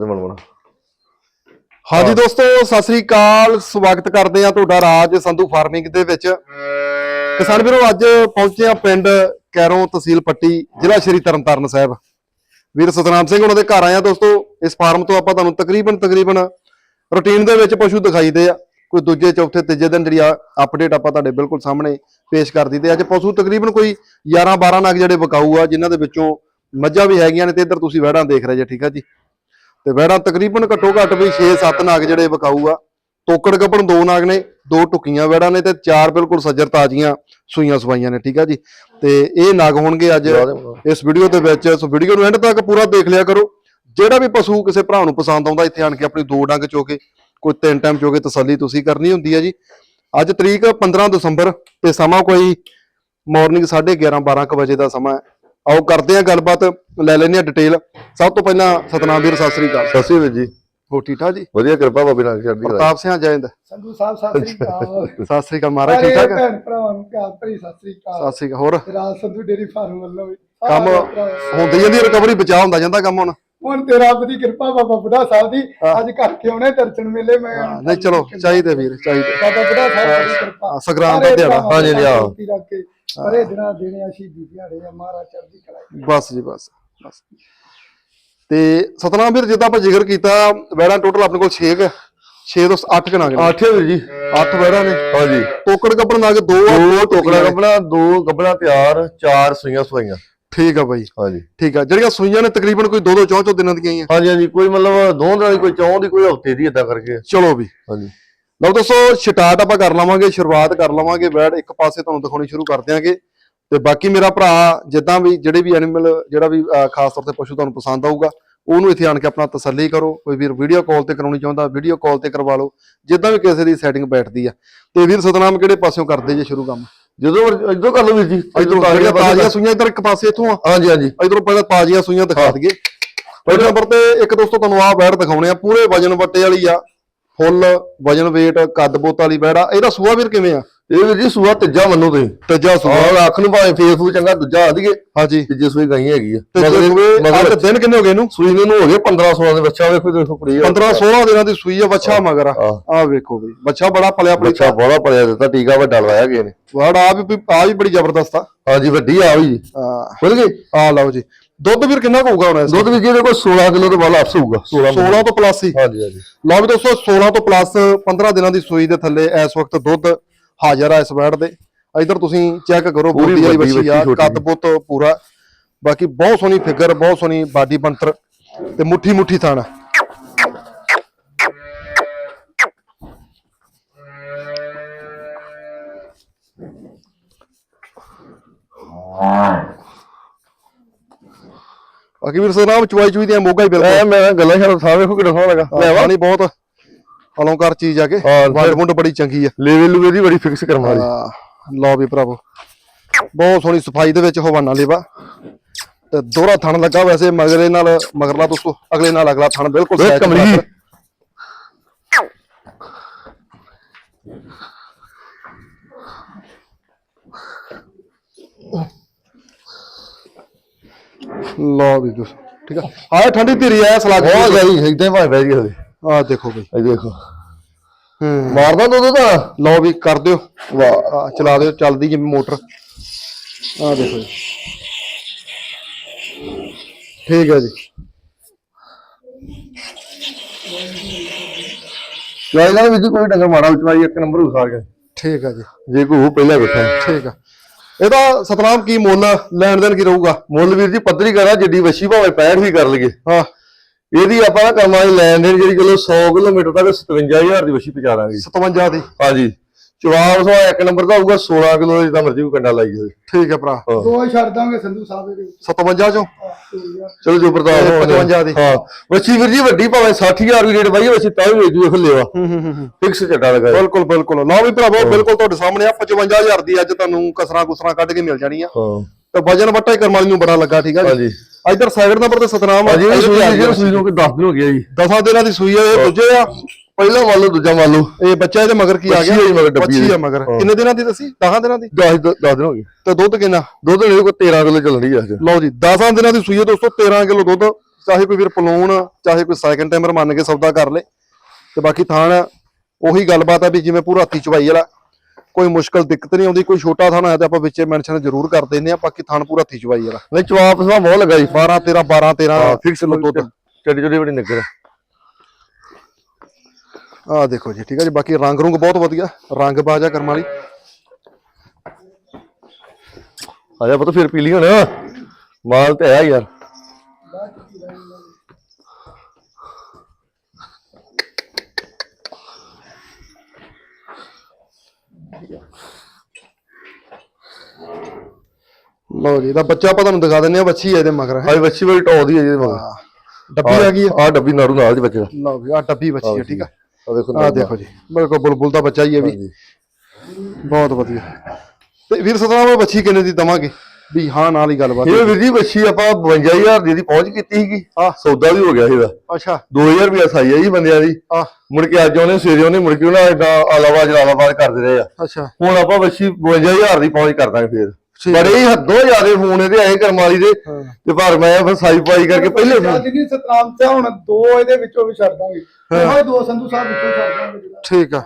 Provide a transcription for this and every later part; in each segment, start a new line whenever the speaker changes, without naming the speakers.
ਮਨ
ਹਾਂਜੀ ਦੋਸਤੋ ਸਤਿ ਸ੍ਰੀ ਅਕਾਲ। ਸਵਾਗਤ ਕਰਦੇ ਆ ਤੁਹਾਡਾ ਰਾਜ ਸੰਧੂ ਫਾਰਮਿੰਗ ਦੇ ਵਿੱਚ। ਕਿਸਾਨ ਵੀਰੋ ਅੱਜ ਪਹੁੰਚੇ ਆ ਪਿੰਡ ਕੈਰੋਂ ਤਹਿਸੀਲ ਪੱਟੀ ਜ਼ਿਲ੍ਹਾ ਸ਼੍ਰੀ ਤਰਨਤਾਰਨ ਸਾਹਿਬ। ਵੀਰ ਸਤਨਾਮ ਸਿੰਘ ਉਹਨਾਂ ਦੇ ਘਰ ਆਏ ਆ ਦੋਸਤੋ। ਇਸ ਫਾਰਮ ਤੋਂ ਆਪਾਂ ਤੁਹਾਨੂੰ ਤਕਰੀਬਨ ਤਕਰੀਬਨ ਰੁਟੀਨ ਦੇ ਵਿੱਚ ਪਸ਼ੂ ਦਿਖਾਈਦੇ ਆ। ਕੋਈ ਦੂਜੇ ਚੌਥੇ ਤੀਜੇ ਦਿਨ ਜਿਹੜੀ ਆ ਅਪਡੇਟ ਆਪਾਂ ਤੁਹਾਡੇ ਬਿਲਕੁਲ ਸਾਹਮਣੇ ਪੇਸ਼ ਕਰ ਦਿੱਤੇ ਅੱਜ ਪਸ਼ੂ ਤਕਰੀਬਨ ਕੋਈ 11 12 ਨਗ ਜਿਹੜੇ ਵਿਕਾਊ ਆ ਜਿਨ੍ਹਾਂ ਦੇ ਵਿੱਚੋਂ ਮੱਝਾਂ ਵੀ ਹੈਗੀਆਂ ਨੇ ਤੇ ਇੱਧਰ ਤੁਸੀਂ ਵਹਿੜਾਂ ਦੇਖ ਰਹੇ ਜੇ ਠੀਕ ਆ ਜੀ? ਤੇ ਵਹਿੜਾਂ ਤਕਰੀਬਨ ਘੱਟੋ ਘੱਟ ਵੀ 6-7 ਨਾਗ ਜਿਹੜੇ ਵਿਕਾਊ ਆ ਤੋਕੜ ਗੱਪਣ ਦੋ ਨਾਗ ਨੇ ਦੋ ਟੁਕੀਆਂ ਵਹਿੜਾਂ ਨੇ ਤੇ ਚਾਰ ਬਿਲਕੁਲ ਸੱਜਰ ਤਾਜ਼ੀਆਂ ਸੂਈਆਂ ਸਵਾਈਆਂ ਨੇ ਠੀਕ ਆ ਜੀ? ਤੇ ਇਹ ਨਾਗ ਹੋਣਗੇ ਅੱਜ ਇਸ ਵੀਡੀਓ ਦੇ ਵਿੱਚ। ਸੋ ਵੀਡੀਓ ਨੂੰ ਐਂਡ ਤੱਕ ਪੂਰਾ ਦੇਖ ਲਿਆ ਕਰੋ। ਜਿਹੜਾ ਵੀ ਪਸ਼ੂ ਕਿਸੇ ਭਰਾ ਨੂੰ ਪਸੰਦ ਆਉਂਦਾ ਇੱਥੇ ਆਣ ਕੇ ਆਪਣੀ ਦੋ ਡੰਗ ਚੋ ਕੇ ਕੋਈ ਤਿੰਨ ਟਾਈਮ ਚੋ ਕੇ ਤਸੱਲੀ ਤੁਸੀਂ ਕਰਨੀ ਹੁੰਦੀ ਹੈ ਜੀ। ਅੱਜ ਤਰੀਕ 15 ਦਸੰਬਰ ਤੇ ਸਮਾਂ ਕੋਈ ਮਾਰਨਿੰਗ 11:30 12 ਕੁ ਵਜੇ ਦਾ ਸਮਾਂ ਹੈ। ਆਓ ਕਰਦੇ ਹਾਂ ਗੱਲਬਾਤ ਲੈ ਲੈਂਦੇ ਹਾਂ ਡਿਟੇਲ ਸਭ ਤੋਂ ਪਹਿਲਾਂ ਸਤਨਾਮ ਵੀਰ ਸਤਿ ਸ੍ਰੀ ਅਕਾਲ।
ਸਤਿ ਸ੍ਰੀ ਅਕਾਲ ਜੀ।
ਹੋ ਠੀਕ ਠਾਕ ਜੀ?
ਵਧੀਆ ਕਿਰਪਾ ਬਾਬੇ ਨਾਲ ਚੜ੍ਹਦੀ ਕਲਾ
ਪ੍ਰਤਾਪ ਸਿੰਘ ਜੈਂਦ
ਸੰਧੂ ਸਾਹਿਬ ਸਤਿ ਸ੍ਰੀ ਅਕਾਲ।
ਸਤਿ ਸ੍ਰੀ ਅਕਾਲ ਮਹਾਰਾਜ
ਸਾਰੇ
ਠੀਕ ਠਾਕ?
ਭੈਣ ਭਰਾਵਾਂ ਨੂੰ ਪਿਆਰ ਭਰੀ ਸਤਿ ਸ੍ਰੀ ਅਕਾਲ।
ਸਤਿ ਸ੍ਰੀ ਅਕਾਲ ਹੋਰ?
ਰਾਜ ਸੰਧੂ ਡੇਰੀ ਫਾਰਮ ਵੱਲੋਂ ਵੀ।
ਕੰਮ ਹੁੰਦੀ ਜਾਂਦੀ ਰਿਕਵਰੀ ਬਚਾ ਹੁੰਦਾ ਜਾਂਦਾ ਕੰਮ ਹੁਣ।
ਹੁਣ ਤੇ ਰੱਬ ਦੀ ਕਿਰਪਾ ਬਾਬਾ ਬੁੱਢਾ ਸਾਹਿਬ ਦੀ। ਅੱਜ ਘਰ ਕੇ ਆਉਣੇ ਦਰਸ਼ਨ ਮੇਲੇ ਮੈਂ
ਹਾਂ, ਨਹੀਂ ਚਲੋ ਚਾਹੀਦੇ ਵੀਰ ਚਾਹੀਦੇ।
ਬਾਬਾ ਬੁੱਢਾ ਸਾਹਿਬ ਦੀ ਕਿਰਪਾ।
ਹਾਂ, ਸੰਗਰਾਮ ਦਾ
ਸਾਰੇ
ਦਿਹਾੜਾ।
ਭਰਾਵਾਂ
ਹਾਂਜੀ,
ਨੂੰ ਰੱਖ ਕੇ ਸਾਰੇ ਦਿਨਾਂ ਦੇਣੇ ਆ ਸ਼ਹੀਦੀ ਦਿਹਾੜੇ ਆ ਮਹਾਰਾਜ ਚੜ੍ਹਦੀ ਕਲਾ।
ਬਸ ਜੀ ਬਸ ਬਸ। ਤੇ ਸਤਨਾਮ ਵੀਰ ਜਿੱਦਾਂ ਆਪਾਂ ਜ਼ਿਕਰ ਕੀਤਾ ਵੈੜਾਂ ਟੋਟਲ ਆਪਣੇ ਕੋਲ 6 ਹੈ 6 ਤੋਂ 8 ਕਨਾਗ ਨੇ।
ਆਠੇ ਵੀਰ ਜੀ।
8 ਵੈੜਾਂ ਨੇ।
ਹਾਂਜੀ
ਟੋਕੜ ਕੱਪੜ ਨਾਗ ਦੋ ਆ,
ਦੋ ਟੋਕਰਾ
ਨੇ।
ਗੱਬਣਾ ਦੋ ਗੱਬਣਾ ਤਿਆਰ ਚਾਰ ਸੂਈਆਂ ਸਵਾਈਆਂ
ਠੀਕ ਆ ਬਾਈ।
ਹਾਂਜੀ।
ਠੀਕ ਆ। ਜਿਹੜੀਆਂ ਸੂਈਆਂ ਨੇ ਤਕਰੀਬਨ ਕੋਈ ਦੋ ਦੋ ਚੌਂ ਚੌਂ ਦਿਨਾਂ ਦੀਆਂ ਹੀ ਆ।
ਹਾਂਜੀ ਹਾਂਜੀ ਕੋਈ ਮਤਲਬ ਦੋ ਦਿਨਾਂ ਦੀ ਕੋਈ ਚੌਂ ਦੀ ਕੋਈ ਹਫ਼ਤੇ ਦੀ ਇਦਾਂ ਕਰਕੇ।
ਚਲੋ ਵੀ।
ਹਾਂਜੀ।
ਲਓ ਦੋਸਤੋ ਸਟਾਰਟ ਆਪਾਂ ਕਰ ਲਵਾਂਗੇ ਸ਼ੁਰੂਆਤ ਕਰ ਲਵਾਂਗੇ ਵੈੜ ਇੱਕ ਪਾਸੇ ਤੁਹਾਨੂੰ ਦਿਖਾਉਣੀ ਸ਼ੁਰੂ ਕਰ ਦਿਆਂਗੇ। ਤੇ ਬਾਕੀ ਮੇਰਾ ਭਰਾ ਜਿੱਦਾਂ ਵੀ ਜਿਹੜੇ ਵੀ ਐਨੀਮਲ ਜਿਹੜਾ ਵੀ ਖਾਸ ਤੌਰ ਤੇ ਪਸ਼ੂ ਤੁਹਾਨੂੰ ਪਸੰਦ ਆਊਗਾ ਉਹਨੂੰ ਇੱਥੇ ਆਣ ਕੇ ਆਪਣਾ ਤਸੱਲੀ ਕਰੋ। ਕੋਈ ਵੀਰ ਵੀਡੀਓ ਕਾਲ ਤੇ ਕਰਾਉਣੀ ਚਾਹੁੰਦਾ ਵੀਡੀਓ ਕਾਲ ਤੇ ਕਰਵਾ ਲਓ। ਜਿੱਦਾਂ ਵੀ ਕਿਸੇ ਦੀ ਸੈਟਿੰਗ ਬੈਠਦੀ ਆ। ਤੇ ਵੀਰ ਸਤਨਾਮ ਕਿਹੜੇ ਪਾਸਿਓਂ ਕਰਦੇ ਜੇ ਸ਼ੁਰੂ ਕੰਮ?
ਜਦੋਂ ਇੱਧਰੋਂ ਕਰ ਲਓ ਵੀਰ ਜੀ
ਇਧਰੋਂ ਤਾਜ਼ੀਆਂ ਤਾਜ਼ੀਆਂ ਸੂਈਆਂ ਇਧਰ ਇੱਕ ਪਾਸੇ ਇਥੋਂ ਆ।
ਹਾਂਜੀ ਹਾਂਜੀ।
ਇਧਰੋਂ ਪਹਿਲਾਂ ਤਾਜ਼ੀਆਂ ਸੂਈਆਂ ਦਿਖਾ ਦਈਏ। ਪਹਿਲੇ ਨੰਬਰ ਤੇ ਇੱਕ ਦੋਸਤੋ ਤੁਹਾਨੂੰ ਆਹ ਬੈੜ ਦਿਖਾਉਣੇ ਆ ਪੂਰੇ ਵਜਨ ਵੱਟੇ ਵਾਲੀ ਆ। ਫੁੱਲ ਵਜਨ weight ਕੱਦ ਬੋਤ ਵਾਲੀ ਬੈੜ ਆ। ਇਹਦਾ ਸੂਆ ਵੀਰ ਕਿਵੇਂ ਆ?
ਇਹ ਵੀਰ ਜੀ ਸੂਆ ਤੀਜਾ ਮੰਨੋ ਤੁਸੀਂ।
ਤੀਜਾ ਸੂਆ।
ਆਹ ਅੱਖ ਨੂੰ ਭਾਵੇਂ ਫੇਸਬੁੱਕ ਚੰਗਾ ਦੂਜਾ ਆ ਦਈਏ
ਹਾਂਜੀ।
ਤੀਜੇ ਸੂਈ ਗਈ ਹੈਗੀ ਆ ਮਗਰ
ਦਿਨ ਕਿੰਨੇ ਹੋ ਗਏ ਇਹਨੂੰ?
ਸੂਈ ਨੂੰ ਹੋ ਗਏ 15 16 ਦੇ ਬੱਚਾ ਵੇਖੋ ਦੇਖੋ ਕੁੜੀ
15 16 ਦਿਨਾਂ ਦੀ ਸੂਈ ਆ ਬੱਚਾ ਮਗਰ ਆ। ਵੇਖੋ ਬਈ ਬੱਚਾ ਬੜਾ ਪਲਿਆ
ਬੱਚਾ
ਪਲਿਆ
ਬੜਾ ਪੜਿਆ ਦਿੱਤਾ ਟੀਕਾ ਵੱਡਾ ਲਵਾਇਆ ਗਏ ਨੇ
ਵੜ ਆ ਵੀ ਆ ਵੀ ਬੜੀ ਜ਼ਬਰਦਸਤ ਆ।
ਹਾਂਜੀ ਵੱਡੀ ਆ ਵੀ।
ਆ
ਖੁੱਲ ਗਈ?
ਆ ਲਓ ਜੀ। ਦੁੱਧ ਵੀਰ ਕਿੰਨਾ ਹੋਊਗਾ ਹੁਣ ਇਸ
ਦੁੱਧ ਵੀ ਜਿਹਦੇ ਕੋਲ 16 ਕਿਲੋ ਤੋਂ ਬਾਅਦ ਆਪਸ ਹੋਊਗਾ 16
16 ਤੋਂ ਪਲੱਸ ਹੀ।
ਹਾਂਜੀ ਹਾਂਜੀ।
ਲਓ ਵੀ ਦੋਸਤੋ 16 ਤੋਂ ਪਲੱਸ 15 ਦਿਨਾਂ ਦੀ ਸੂਈ ਦੇ ਥੱਲੇ ਇਸ ਵਕਤ ਦੁੱਧ ਹਾਜ਼ਰ ਆ ਇਸ ਵੈੜ ਦੇ। ਇਧਰ ਤੁਸੀਂ ਚੈੱਕ ਕਰੋ
ਪੂਰੀ
ਬੋਡੀ ਵਾਲੀ ਬੱਚੀ ਆ ਕੱਦ ਪੁੱਤ ਪੂਰਾ। ਬਾਕੀ ਬਹੁਤ ਸੋਹਣੀ ਫਿਗਰ ਬਹੁਤ ਸੋਹਣੀ ਬਾਡੀ ਬੰਤਰ ਤੇ ਮੁੱਠੀ ਮੁੱਠੀ ਥਾਣਾ ਬਾਕੀ ਵੀਰ ਸਨਾਮ ਚੁਆਈ ਚੁਈ ਦੀਆਂ ਮੋਗਾ ਹੀ ਬਿਲਕੁਲ।
ਮੈਂ ਗੱਲਾਂ ਸ਼ਾਲਾ ਸਾਹ ਵੇਖੋ ਕਿੰਨਾ ਸੋਹਣਾ ਲੱਗਾ।
ਲੈ ਬਹੁਤ ਅਲੰਕਾਰ ਚੀਜ਼ ਆ ਕੇ। ਵੰਡ ਮੁੰਡ ਬੜੀ ਚੰਗੀ ਆ।
ਲੈਵਲ ਲੂਵੇ ਦੀ ਬੜੀ ਫਿਕਸ ਕਰਨ ਵਾਲੀ।
ਲਓ ਵੀ ਭਰਾਵੋ। ਬਹੁਤ ਸੋਹਣੀ ਸਫ਼ਾਈ ਦੇ ਵਿੱਚ ਹਵਾਨਾ ਲੇਵਾ। ਤੇ ਦੋਹਰਾ ਥਣ ਲੱਗਾ ਵੈਸੇ ਮਗਰੇ ਨਾਲ ਮਗਰਲਾ ਦੋਸਤੋ ਅਗਲੇ ਨਾਲ ਅਗਲਾ ਥਣ ਬਿਲਕੁਲ ਸੈਟ
ਕਮਲੀ।
ਲਓ ਵੀ ਦੋਸਤੋ ਠੀਕ ਆ। ਆਹ ਠੰਡੀ ਧੀਰੀ ਆ ਸਲਾਗ
ਬਹੁਤ ਜਾਈ ਇਦਾਂ ਹੀ ਭਾਵੇਂ ਬਹਿ ਹਲੇ
ਆ ਦੇਖੋ ਬਈ।
ਇਹ ਦੇਖੋ।
ਹੂੰ।
ਮਾਰਦਾ ਦੁੱਧ ਤਾਂ?
ਲਓ ਵੀ ਕਰ ਦਿਓ।
ਵਾਹ
ਚਲਾ ਦਿਓ ਚੱਲਦੀ ਜਿਵੇਂ ਮੋਟਰ। ਆ ਦੇਖੋ ਜੀ। ਠੀਕ ਹੈ ਜੀ।
ਚਾਹੀਦਾ ਵਿੱਚ ਕੋਈ ਡੰਗਰ ਮਾੜਾ ਉਚਵਾਈ ਇੱਕ ਨੰਬਰ ਹੋ ਸਕਦਾ
ਠੀਕ ਹੈ ਜੀ।
ਜੇ ਕੋਈ ਉਹ ਪਹਿਲਾਂ ਵੇਖਿਆ
ਠੀਕ ਆ ਇਹਦਾ ਸਤਨਾਮ ਕੀ ਮੁੱਲ ਲੈਣ ਦੇਣ ਕੀ ਰਹੂਗਾ?
ਮੁੱਲ ਵੀਰ ਜੀ ਪੱਧਰੀ ਕਰਾ ਜਿੱਡੀ ਵੱਛੀ ਭਾਵੇਂ 65 ਵੀ ਕਰ ਲਈਏ।
ਹਾਂ।
ਇਹਦੀ ਆਪਾਂ ਨਾ ਕਰਮਾਂ ਦੀ ਲੈਣ ਦੇਣ ਜਿਹੜੀ ਕਿਲੋ 100 ਕਿਲੋਮੀਟਰ ਤੱਕ 57000 ਦੀ ਵੱਛੀ ਪਹੁੰਚਾ ਦਾਂਗੇ।
57 ਦੀ?
ਹਾਂਜੀ। ਜਵਾਬ ਸਵਾ ਇੱਕ ਨੰਬਰ ਦਾ ਹੋਊਗਾ 16 ਕਿਲੋ ਜਿੱਦਾਂ ਮਰਜ਼ੀ ਕੋਈ ਕੰਡਾ ਲਾਈ ਜਾਵੇ।
ਠੀਕ ਹੈ ਭਰਾ।
ਦੋ ਛੱਡ ਦਾਂਗੇ ਸੰਧੂ ਸਾਹਿਬ ਇਹਦੇ
57 ਚੋਂ?
ਚਲੋ ਜੋ ਪ੍ਰਤਾਪ
ਇਹ
ਹੋਣਾ।
55 ਦੀ।
ਹਾਂ। ਵੱਛੀ ਵੀਰ ਜੀ ਵੱਡੀ ਭਾਵੇਂ 60000 ਵੀ ਰੇਟ ਬਾਈ ਵੱਛੀ ਤਾਂ ਵੀ ਵੇਚ
ਹੂੰ ਹੂੰ ਹੂੰ
ਫਿਕਸ ਚੱਟਾ ਲਗਾ
ਬਿਲਕੁਲ ਬਿਲਕੁਲ। ਲਓ ਵੀ ਭਰਾਵੋ ਬਿਲਕੁਲ ਤੁਹਾਡੇ ਸਾਹਮਣੇ ਆ 55000 ਦੀ ਅੱਜ ਤੁਹਾਨੂੰ ਕਸਰਾਂ ਕੁਸਰਾਂ ਕੱਢ ਕੇ ਮਿਲ ਜਾਣੀਆਂ
ਹਾਂ।
ਤੇ ਵਜਨ ਵੱਟਾ ਹੀ ਕਰਮਾਲੀ ਨੂੰ ਬੜਾ ਲੱਗਾ ਠੀਕ ਆ ਜੀ? ਇਧਰ ਸਾਈਡ ਨੰਬਰ ਤੇ ਸਤਨਾਮ ਆ। ਇਹਦੇ ਆ
ਜੀ। ਸੂਈ ਨੂੰ ਕਿ 10 ਦਿਨ ਹੋ ਗਿਆ ਜੀ।
ਦਸਾਂ ਦਿਨਾਂ ਦੀ ਸੂਈ ਆ ਇਹ ਦੂਜੇ ਆ।
ਪਹਿਲਾ ਮੰਨ ਲਓ ਦੂਜਾ ਮੰਨ ਲਓ
ਇਹ ਬੱਚਾ ਇਹਦੇ ਮਗਰ ਕੀ ਆ ਗਿਆ?
ਬੱਚੀ ਆ ਮਗਰ ਡੱਬੀ
ਬੱਚੀ ਆ। ਮਗਰ। ਕਿੰਨੇ ਦਿਨਾਂ ਦੀ ਦੱਸੀ? 10 ਦਿਨਾਂ ਦੀ?
10 10 ਦਿਨ ਹੋ ਗਏ।
ਤੇ ਦੁੱਧ ਕਿੰਨਾ?
ਦੁੱਧ ਨੇ ਕੋਈ 13 ਕਿਲੋ ਚੱਲਣ ਅੱਜ।
ਲਓ ਜੀ 10 ਦਿਨਾਂ ਦੀ ਸੂਈ ਹੈ ਦੋਸਤੋ 13 ਕਿਲੋ ਦੁੱਧ। ਚਾਹੇ ਕੋਈ ਵੀਰ ਪਲੂਣ ਚਾਹੇ ਕੋਈ ਸੈਕੰਡ ਟਾਈਮਰ ਮੰਨ ਕੇ ਸੌਦਾ ਕਰ ਲੇ। ਤੇ ਬਾਕੀ ਥਾਣ ਉਹੀ ਗੱਲਬਾਤ ਆ ਵੀ ਜਿਵੇਂ ਪੂਰਾ ਹੱਥੀ ਚਵਾਈ ਵਾਲਾ। ਕੋਈ ਮੁਸ਼ਕਲ ਦਿੱਕਤ ਨਹੀਂ ਆਉਂਦੀ ਕੋਈ ਛੋਟਾ ਥਾਣ ਹੋਇਆ ਤਾਂ ਆਪਾਂ ਵਿੱਚੇ ਮੈਂਸ਼ਨ ਜ਼ਰੂਰ ਕਰ ਦਿੰਦੇ ਆ ਬਾਕੀ ਥਾਣ ਪੂਰਾ ਹੱਥੀ ਚਵਾਈ ਵਾਲਾ
ਨਹੀਂ ਚਵਾਪ ਸਵਾ ਬਹੁਤ ਲੱਗਾ ਜੀ
12 13 12 13
ਫਿਕਸ
ਦੁੱਧ
ਚੜੀ ਚੜੀ ਬੜੀ ਨਿਕਰ
ਆ ਦੇਖੋ ਜੀ ਠੀਕ ਹੈ ਜੀ ਬਾਕੀ ਰੰਗ ਰੁੰਗ ਬਹੁਤ ਵਧੀਆ ਰੰਗ ਬਾਜਾ ਕਰਮ ਵਾਲੀ।
ਆ ਜਾ ਪੁੱਤ ਫਿਰ ਪੀ ਲਈ ਹੁਣ। ਮਾਲ ਤੇ ਹੈ ਯਾਰ।
ਲਓ ਜੀ ਇਹਦਾ ਬੱਚਾ ਆਪਾਂ ਤੁਹਾਨੂੰ ਦਿਖਾ ਦਿੰਨੇ ਆ ਬੱਚੀ ਹੈ ਇਹਦੇ ਮਗਰ ਹੈ?
ਹਾਈ ਬੱਚੀ ਬੜੀ ਟੌਪ ਦੀ ਹੈ ਜੀ ਮਗਰ।
ਡੱਬੀ ਆ ਗਈ ਹੈ
ਆ ਡੱਬੀ ਨਾਰੂ ਨਾਲ ਦੀ ਬੱਚੇ ਦਾ।
ਲਓ ਵੀ ਆ ਡੱਬੀ ਬੱਚੀ ਹੈ ਠੀਕ ਆ।
ਆ ਦੇਖੋ
ਆ। ਦੇਖੋ ਜੀ ਬਿਲਕੁਲ ਬੁਲਬੁਲ ਦਾ ਬੱਚਾ ਹੀ ਹੈ ਵੀ।
ਹਾਂਜੀ।
ਬਹੁਤ ਵਧੀਆ। ਤੇ ਵੀਰ ਸਤਨਾਮ ਬੱਚੀ ਕਿੰਨੇ ਦੀ ਦਵਾਂਗੇ? ਵੀ ਹਾਂ ਨਾਲ ਹੀ ਗੱਲਬਾਤ
ਇਹ ਵੀਰ ਜੀ ਬੱਚੀ ਆਪਾਂ 52000 ਦੀ ਦੀ ਪਹੁੰਚ ਕੀਤੀ ਸੀਗੀ।
ਆਹ।
ਸੌਦਾ ਵੀ ਹੋ ਗਿਆ ਇਹਦਾ।
ਅੱਛਾ।
2000 ਰੁਪਇਆ ਸਾਈ ਹੈ ਜੀ ਬੰਦਿਆਂ ਦੀ।
ਆ
ਮੁੜ ਕੇ ਅੱਜ ਉਹਨੇ ਸਵੇਰੇ ਉਹਨੇ ਮੁੜ ਕੇ ਉਹਨਾਂ ਇਦਾਂ ਆਲਾਵਾ ਜਲਾਲਾਬਾਦ ਕਰਦੇ ਰਹੇ ਆ।
ਅੱਛਾ।
ਹੁਣ ਆਪਾਂ ਬੱਚੀ 52000 ਦੀ ਪਹੁੰਚ ਕਰ ਦਾਂਗੇ ਫੇਰ। ਬੜੇ ਹੀ ਹੱਦੋਂ ਜ਼ਿਆਦੇ ਫੋਨ ਇਹਦੇ ਆਏ ਕਰਮ ਵਾਲੀ ਦੇ। ਤੇ ਪਰ ਮੈਂ ਫਿਰ ਸਾਈ ਪਾਈ ਕਰਕੇ ਪਹਿਲੇ ਫੋਨ।
ਸਤਨਾਮ ਤੇ ਹੁਣ ਦੋ ਇਹਦੇ ਵਿੱਚੋਂ ਵੀ ਛੱਡ ਦਾਂਗੇ। ਇਹੋ ਦੋ ਸੰਧੂ ਸਾਹਿਬ ਵਿੱਚੋਂ ਛੱਡ ਦਾਂਗੇ।
ਠੀਕ ਆ।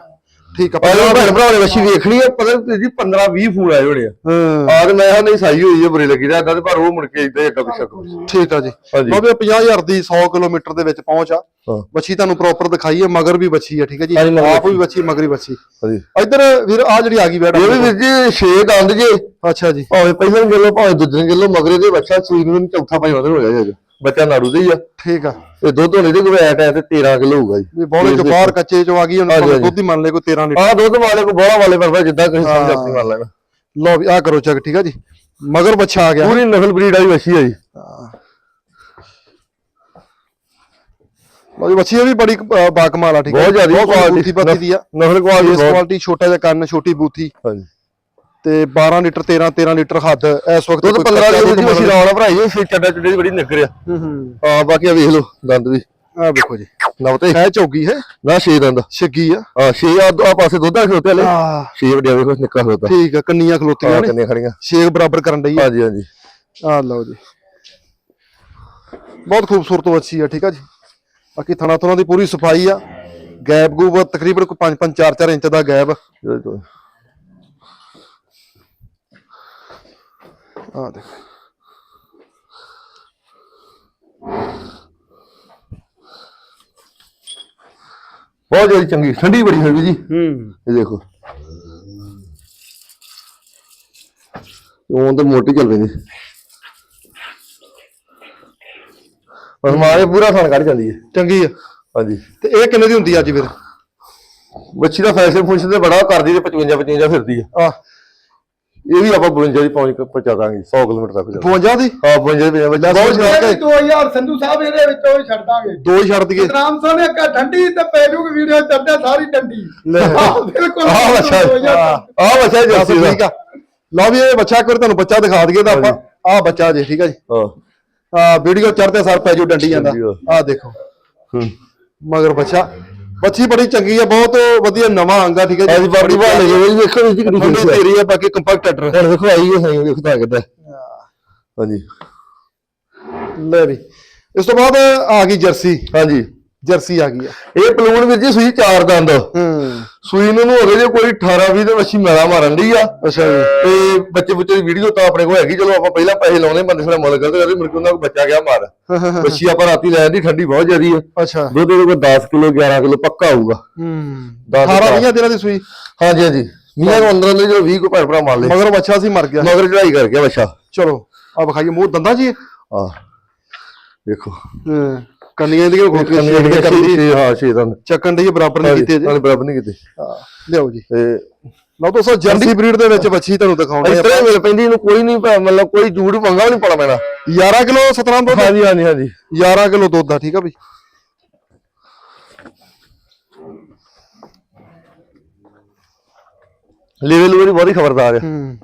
ਠੀਕ ਆ
ਪਹਿਲਾਂ ਭੈਣ ਭਰਾ ਨੇ ਬੱਚੀ ਵੇਖਣੀ ਆ ਪਤਾ ਨਹੀਂ ਜੀ 15 20 ਫੋਨ ਆਏ ਹੋਣੇ ਆ।
ਹਾਂ।
ਆਦ ਮੈਂ ਹਾਂ ਨਹੀਂ ਸਾਈ ਹੋਈ ਹੈ ਬੁਰੀ ਲੱਗੀ ਜਾਂਦਾ ਤੇ ਪਰ ਉਹ ਮੁੜ ਕੇ ਇਦਾਂ ਅੱਗਾ ਪਿੱਛਾ ਕਰੋ।
ਠੀਕ ਆ ਜੀ। ਵੀ 50000 ਦੀ 100 ਕਿਲੋਮੀਟਰ ਦੇ ਵਿੱਚ ਪਹੁੰਚ ਆ। ਬੱਚੀ ਤੁਹਾਨੂੰ ਪ੍ਰੋਪਰ ਦਿਖਾਈ ਹੈ ਮਗਰ ਵੀ ਬੱਚੀ ਹੈ ਠੀਕ ਹੈ ਜੀ? ਆਪ ਵੀ ਬੱਚੀ ਮਗਰੀ ਬੱਚੀ
ਹਾਂਜੀ।
ਇੱਧਰ ਵੀਰ ਆ ਜਿਹੜੀ ਆ ਗਈ ਬੈਠ
ਇਹ ਵੀ ਵੀਰ ਜੀ ਛੇ ਦੰਦ ਜੇ।
ਅੱਛਾ ਜੀ।
ਭਾਵੇਂ ਪਹਿਲਾਂ ਕਿਲੋ ਭਾਵੇਂ ਦੂਜੇ ਕਿਲੋ ਮਗਰੇ ਦੇ ਬੱਚਾ ਸੂਈ ਨੂੰ ਚੌਥਾ ਪੰਜਵਾਂ ਦਿਨ ਹੋ ਗਿਆ ਜੀ ਅੱਜ। ਬੱਚਾ ਨਾੜੂ ਦੇ ਹੀ ਆ।
ਠੀਕ ਆ।
ਤੇ ਦੁੱਧ ਹੋਣੇ ਦੇ ਕੋਈ ਐਟ ਐ ਤੇ 13 ਕਿਲੋ ਹੋਊਗਾ ਜੀ।
ਵੀ ਬੋਲੇ ਚੋਂ ਬਾਹਰ ਕੱਚੇ ਚੋਂ ਆ ਗਈ
ਹਾਂਜੀ।
ਦੁੱਧ ਹੀ ਮੰਨ ਲੈ ਕੋਈ 13 ਲੀਟਰ।
ਆ ਦੁੱਧ ਵਾਲੇ ਕੋ ਬੋਲਾ ਵਾਲੇ ਪਰ ਜਿੱਦਾਂ ਕਿਸੇ ਸਮਝ ਆਪਣੀ ਮੰਨ ਲੈਣਾ।
ਲਓ ਵੀ ਆ ਕਰੋ ਚੈੱਕ ਠੀਕ ਆ ਜੀ। ਮਗਰ ਬੱਚਾ ਆ ਗਿਆ।
ਪੂਰੀ ਨਸਲ ਬਰੀਡ ਵਾਲੀ ਵੱਛੀ ਆ ਜੀ।
ਲਓ ਜੀ ਇਹ ਵੀ ਬੜੀ ਬਾਕਮਾਲ ਆ ਠੀਕ
ਬਹੁਤ ਜ਼ਿਆਦੀ
ਕੁਆਲਿਟੀ ਪੱਤੀ ਦੀ ਆ।
ਨਸਲ ਕੁਆਲਿਟੀ
ਛੋਟਾ ਜਿਹਾ ਕੰਨ ਛੋਟੀ ਬੂਥੀ।
ਹਾਂਜੀ।
ਤੇ 12 ਲੀਟਰ 13 13 ਲੀਟਰ ਹੱਦ ਇਸ ਵਕਤ
ਦੁੱਧ
ਕੋਈ
15
ਕੱਚਾ
ਕਿਲੋ ਦੀ ਵੱਛੀ ਲਾਉਣਾ ਭਰਾਈ ਇਹ ਛੇ ਚੱਡਾ ਚੁੱਡੇ ਦੀ ਬੜੀ ਨਿਕਰ ਆ।
ਹੂੰ ਹੂੰ।
ਹਾਂ ਬਾਕੀ ਆ ਵੇਖ ਲਓ ਦੰਦ ਵੀ।
ਆ ਵੇਖੋ ਜੀ।
ਨਵ ਤੇ
ਹੈ ਚੌਗੀ ਹੈ।
ਨਾ ਛੇ ਦੰਦ।
ਛੱਗੀ ਆ।
ਆ ਛੇ ਆ ਆ ਪਾਸੇ ਦੁੱਧ ਆ ਖਲੋਤੇ ਹਲੇ।
ਆ
ਛੇ ਵੱਡਿਆ ਵੇਖੋ ਨਿੱਕਾ ਖਲੋਤਾ।
ਠੀਕ ਆ ਕੰਨੀਆਂ ਖਲੋਤੀਆਂ
ਆ
ਨੇ।
ਕੰਨੇ ਖੜੀਆਂ।
ਛੇਕ ਬਰਾਬਰ ਕਰਨ ਆ।
ਹਾਂਜੀ ਹਾਂਜੀ।
ਆ ਲਓ ਜੀ। ਬਹੁਤ ਖੂਬਸੂਰਤ ਬੱਚੀ ਆ ਠੀਕ ਆ ਜੀ। ਬਾਕੀ ਥਣਾ ਥਣਾ ਦੀ ਪੂਰੀ ਸਫ਼ਾਈ ਆ। ਗੈਪ ਗੂਪ ਤਕਰੀਬਨ ਕੋਈ 5 5 4 4 ਇੰਚ ਦਾ ਗੈਪ
ਇਹਦੇ ਤੋਂ।
ਆ ਦੇਖ
ਬਹੁਤ ਜ਼ਿਆਦਾ ਚੰਗੀ ਠੰਡੀ ਬੜੀ ਹੋਈ ਜੀ।
ਹੂੰ।
ਇਹ ਦੇਖੋ। ਉਹ ਤਾਂ ਮੋਟੀ ਚੱਲ ਪੈਂਦੀ ਪਰ ਮਾਰੇ ਪੂਰਾ ਥਣ ਕੱਢ ਜਾਂਦੀ ਹੈ।
ਚੰਗੀ ਆ।
ਹਾਂਜੀ।
ਤੇ ਇਹ ਕਿੰਨੇ ਦੀ ਹੁੰਦੀ ਆ ਅੱਜ ਫਿਰ?
ਬੱਚੀ ਦਾ ਫੈਸ਼ਨ ਫੁੰਸ਼ਨ ਤੇ ਬੜਾ ਕਰਦੀ ਤੇ 55 55 ਫਿਰਦੀ ਹੈ
ਆ
ਇਹ ਵੀ ਆਪਾਂ 52 ਦੀ ਪਹੁੰਚ ਪਹੁੰਚਾ ਦਾਂਗੇ 100 ਕਿਲੋਮੀਟਰ ਤੱਕ ਜਾ
52 ਦੀ?
ਹਾਂ 52 ਦੀ ਬਹੁਤ
ਇਹ ਵੀ 2000 ਸੰਧੂ ਸਾਹਿਬ ਇਹਦੇ ਵਿੱਚੋਂ ਵੀ ਛੱਡ ਦਾਂਗੇ।
ਦੋ ਹੀ ਛੱਡ ਦਈਏ।
ਸਤਨਾਮ ਸਾਹਿਬ ਨੇ ਕਹਾ ਠੰਡੀ ਤੇ ਪੈਰੂ ਦੀ ਵੀਡੀਓ ਚੱਲਦਾ ਸਾਰੀ। ਆਹ, ਬਿਲਕੁਲ।
ਆਹ ਬੱਚਾ
2000
ਆ ਬੱਚਾ ਦਾ
ਠੀਕ ਆ। ਲਓ ਵੀ ਇਹ ਬੱਚਾ ਇੱਕ ਵਾਰ ਤੁਹਾਨੂੰ ਬੱਚਾ ਦਿਖਾ ਦਈਏ ਤਾਂ ਆਪਾਂ। ਆ ਬੱਚਾ ਜੇ ਠੀਕ ਆ ਜੀ।
ਹਾਂ।
ਆ ਵੀਡੀਓ ਚੜਦੇ ਸਰ ਪੈ ਜੂ ਡੰਡੀ ਜਾਂਦਾ
ਡੰਡੀ
ਆ ਦੇਖੋ।
ਹੂੰ।
ਮਗਰ ਬੱਚਾ। ਬੱਚੀ ਬੜੀ ਚੰਗੀ ਆ ਬਹੁਤ ਵਧੀਆ ਨਵਾਂ ਅੰਗ ਠੀਕ ਹੈ
ਅੱਜ ਬਾਡੀ ਭਾਲ ਲੈ ਜੀ ਵੇਖੋ ਜੀ ਕਿੰਨੀ
ਮੁੰਡੇ
ਖੁਸ਼ੀ ਹੈ
ਤੇਰੀ ਆ ਬਾਕੀ ਕੰਪੈਕਟ ਐਡਰ
ਹੁਣ ਵੇਖੋ ਆਈ ਹੈ ਵੇਖੋ ਤਾਂ ਕਿੱਦਾਂ। ਹਾਂਜੀ।
ਲੈ ਵੀ। ਇਸ ਤੋਂ ਬਾਅਦ ਆ ਗਈ ਜਰਸੀ।
ਹਾਂਜੀ।
ਜਰਸੀ ਆ ਗਈ ਆ।
ਇਹ ਪਲੂਣ ਵਿੱਚ ਜੀ ਸੂਈ ਚਾਰ ਦੰਦ।
ਹੂੰ।
ਸੂਈ ਨੂੰ ਨੂੰ ਹੋ ਗਏ ਜੇ ਕੋਈ 18 20 ਦੇ ਮੱਛੀ ਮੈਲਾ ਮਾਰਨ ਦੀ ਆ।
ਅੱਛਾ ਜੀ।
ਤੇ ਬੱਚੇ ਬੱਚੇ ਦੀ ਵੀਡੀਓ ਤਾਂ ਆਪਣੇ ਕੋਲ ਹੈਗੀ ਚਲੋ ਆਪਾਂ ਪਹਿਲਾਂ ਪੈਸੇ ਲਾਉਣੇ ਬੰਦੇ ਸਾਡਾ ਮੁੱਲ ਕਰਦੇ ਕਰਦੇ ਉਹਨਾਂ ਕੋਲ ਬੱਚਾ ਗਿਆ ਮਾਰ। ਮੱਛੀ ਆਪਾਂ ਰਾਤੀ ਲੈਣ ਦੀ ਠੰਡੀ ਬਹੁਤ ਜ਼ਿਆਦੀ ਆ।
ਅੱਛਾ।
ਦੁੱਧ ਉਹਦੇ ਕੋਲ 10 ਕਿਲੋ 11 ਕਿਲੋ ਪੱਕਾ ਹੋਊਗਾ।
ਹੂੰ।
ਦਸ
18
ਦਸ।
20 ਦਿਨਾਂ ਦੀ ਸੂਈ?
ਹਾਂਜੀ ਹਾਂਜੀ। ਮੀਆਂ ਨੂੰ ਅੰਦਰ ਅੰਦਰ ਜਦੋਂ 20 ਕੋ ਭੈਣ ਭਰਾ ਮਾਰ ਲਏ।
ਮਗਰ ਬੱਚਾ ਸੀ ਮਰ ਗਿਆ।
ਮਗਰ ਚੜਾਈ ਕਰ ਗਿਆ ਬੱਚਾ।
ਚਲੋ ਆ ਵਿਖਾਈਏ ਮੂੰਹ ਦੰਦਾਂ ਜੀ
ਆ ਦੇਖੋ
ਹਾਂ। ਕੰਨੀਆਂ ਦੀਆਂ ਖੋਤੀਆਂ
ਕੰਨੀ
ਛੇੜ ਕੇ
ਜਿਹੜੀ
ਕਰਦੀ
ਹਾਂ ਦੰਦ।
ਚੱਕਣ ਦੀ ਬਰਾਬਰ ਨਹੀਂ ਕੀਤੇ ਜੇ?
ਬਰਾਬਰ ਨਹੀਂ ਕੀਤੇ।
ਹਾਂ, ਲਿਆਓ ਜੀ।
ਤੇ
ਲਓ ਦੋਸਤੋ ਜਰਸੀ ਬਰੀਡ ਦੇ ਵਿੱਚ ਬੱਚੀ ਤੁਹਾਨੂੰ ਦਿਖਾਉਂਦੇ
ਇਸ ਤਰ੍ਹਾਂ ਹੀ ਮਿਲ ਪੈਂਦੀ ਇਹਨੂੰ ਕੋਈ ਨਹੀਂ ਮਤਲਬ ਕੋਈ ਝੂਠ ਪੰਗਾ ਨਹੀਂ ਪਾਉਣਾ ਪੈਣਾ।
11 ਕਿਲੋ 17 ਦੁੱਧ?
ਹਾਂਜੀ ਹਾਂਜੀ ਹਾਂਜੀ।
11 ਕਿਲੋ ਦੁੱਧ ਆ ਠੀਕ ਆ ਬਈ
ਲੈਵਲ ਵਾਲੀ ਬਹੁਤ ਹੀ ਖਬਰਦਾਰ ਹੈ
ਹੂੰ।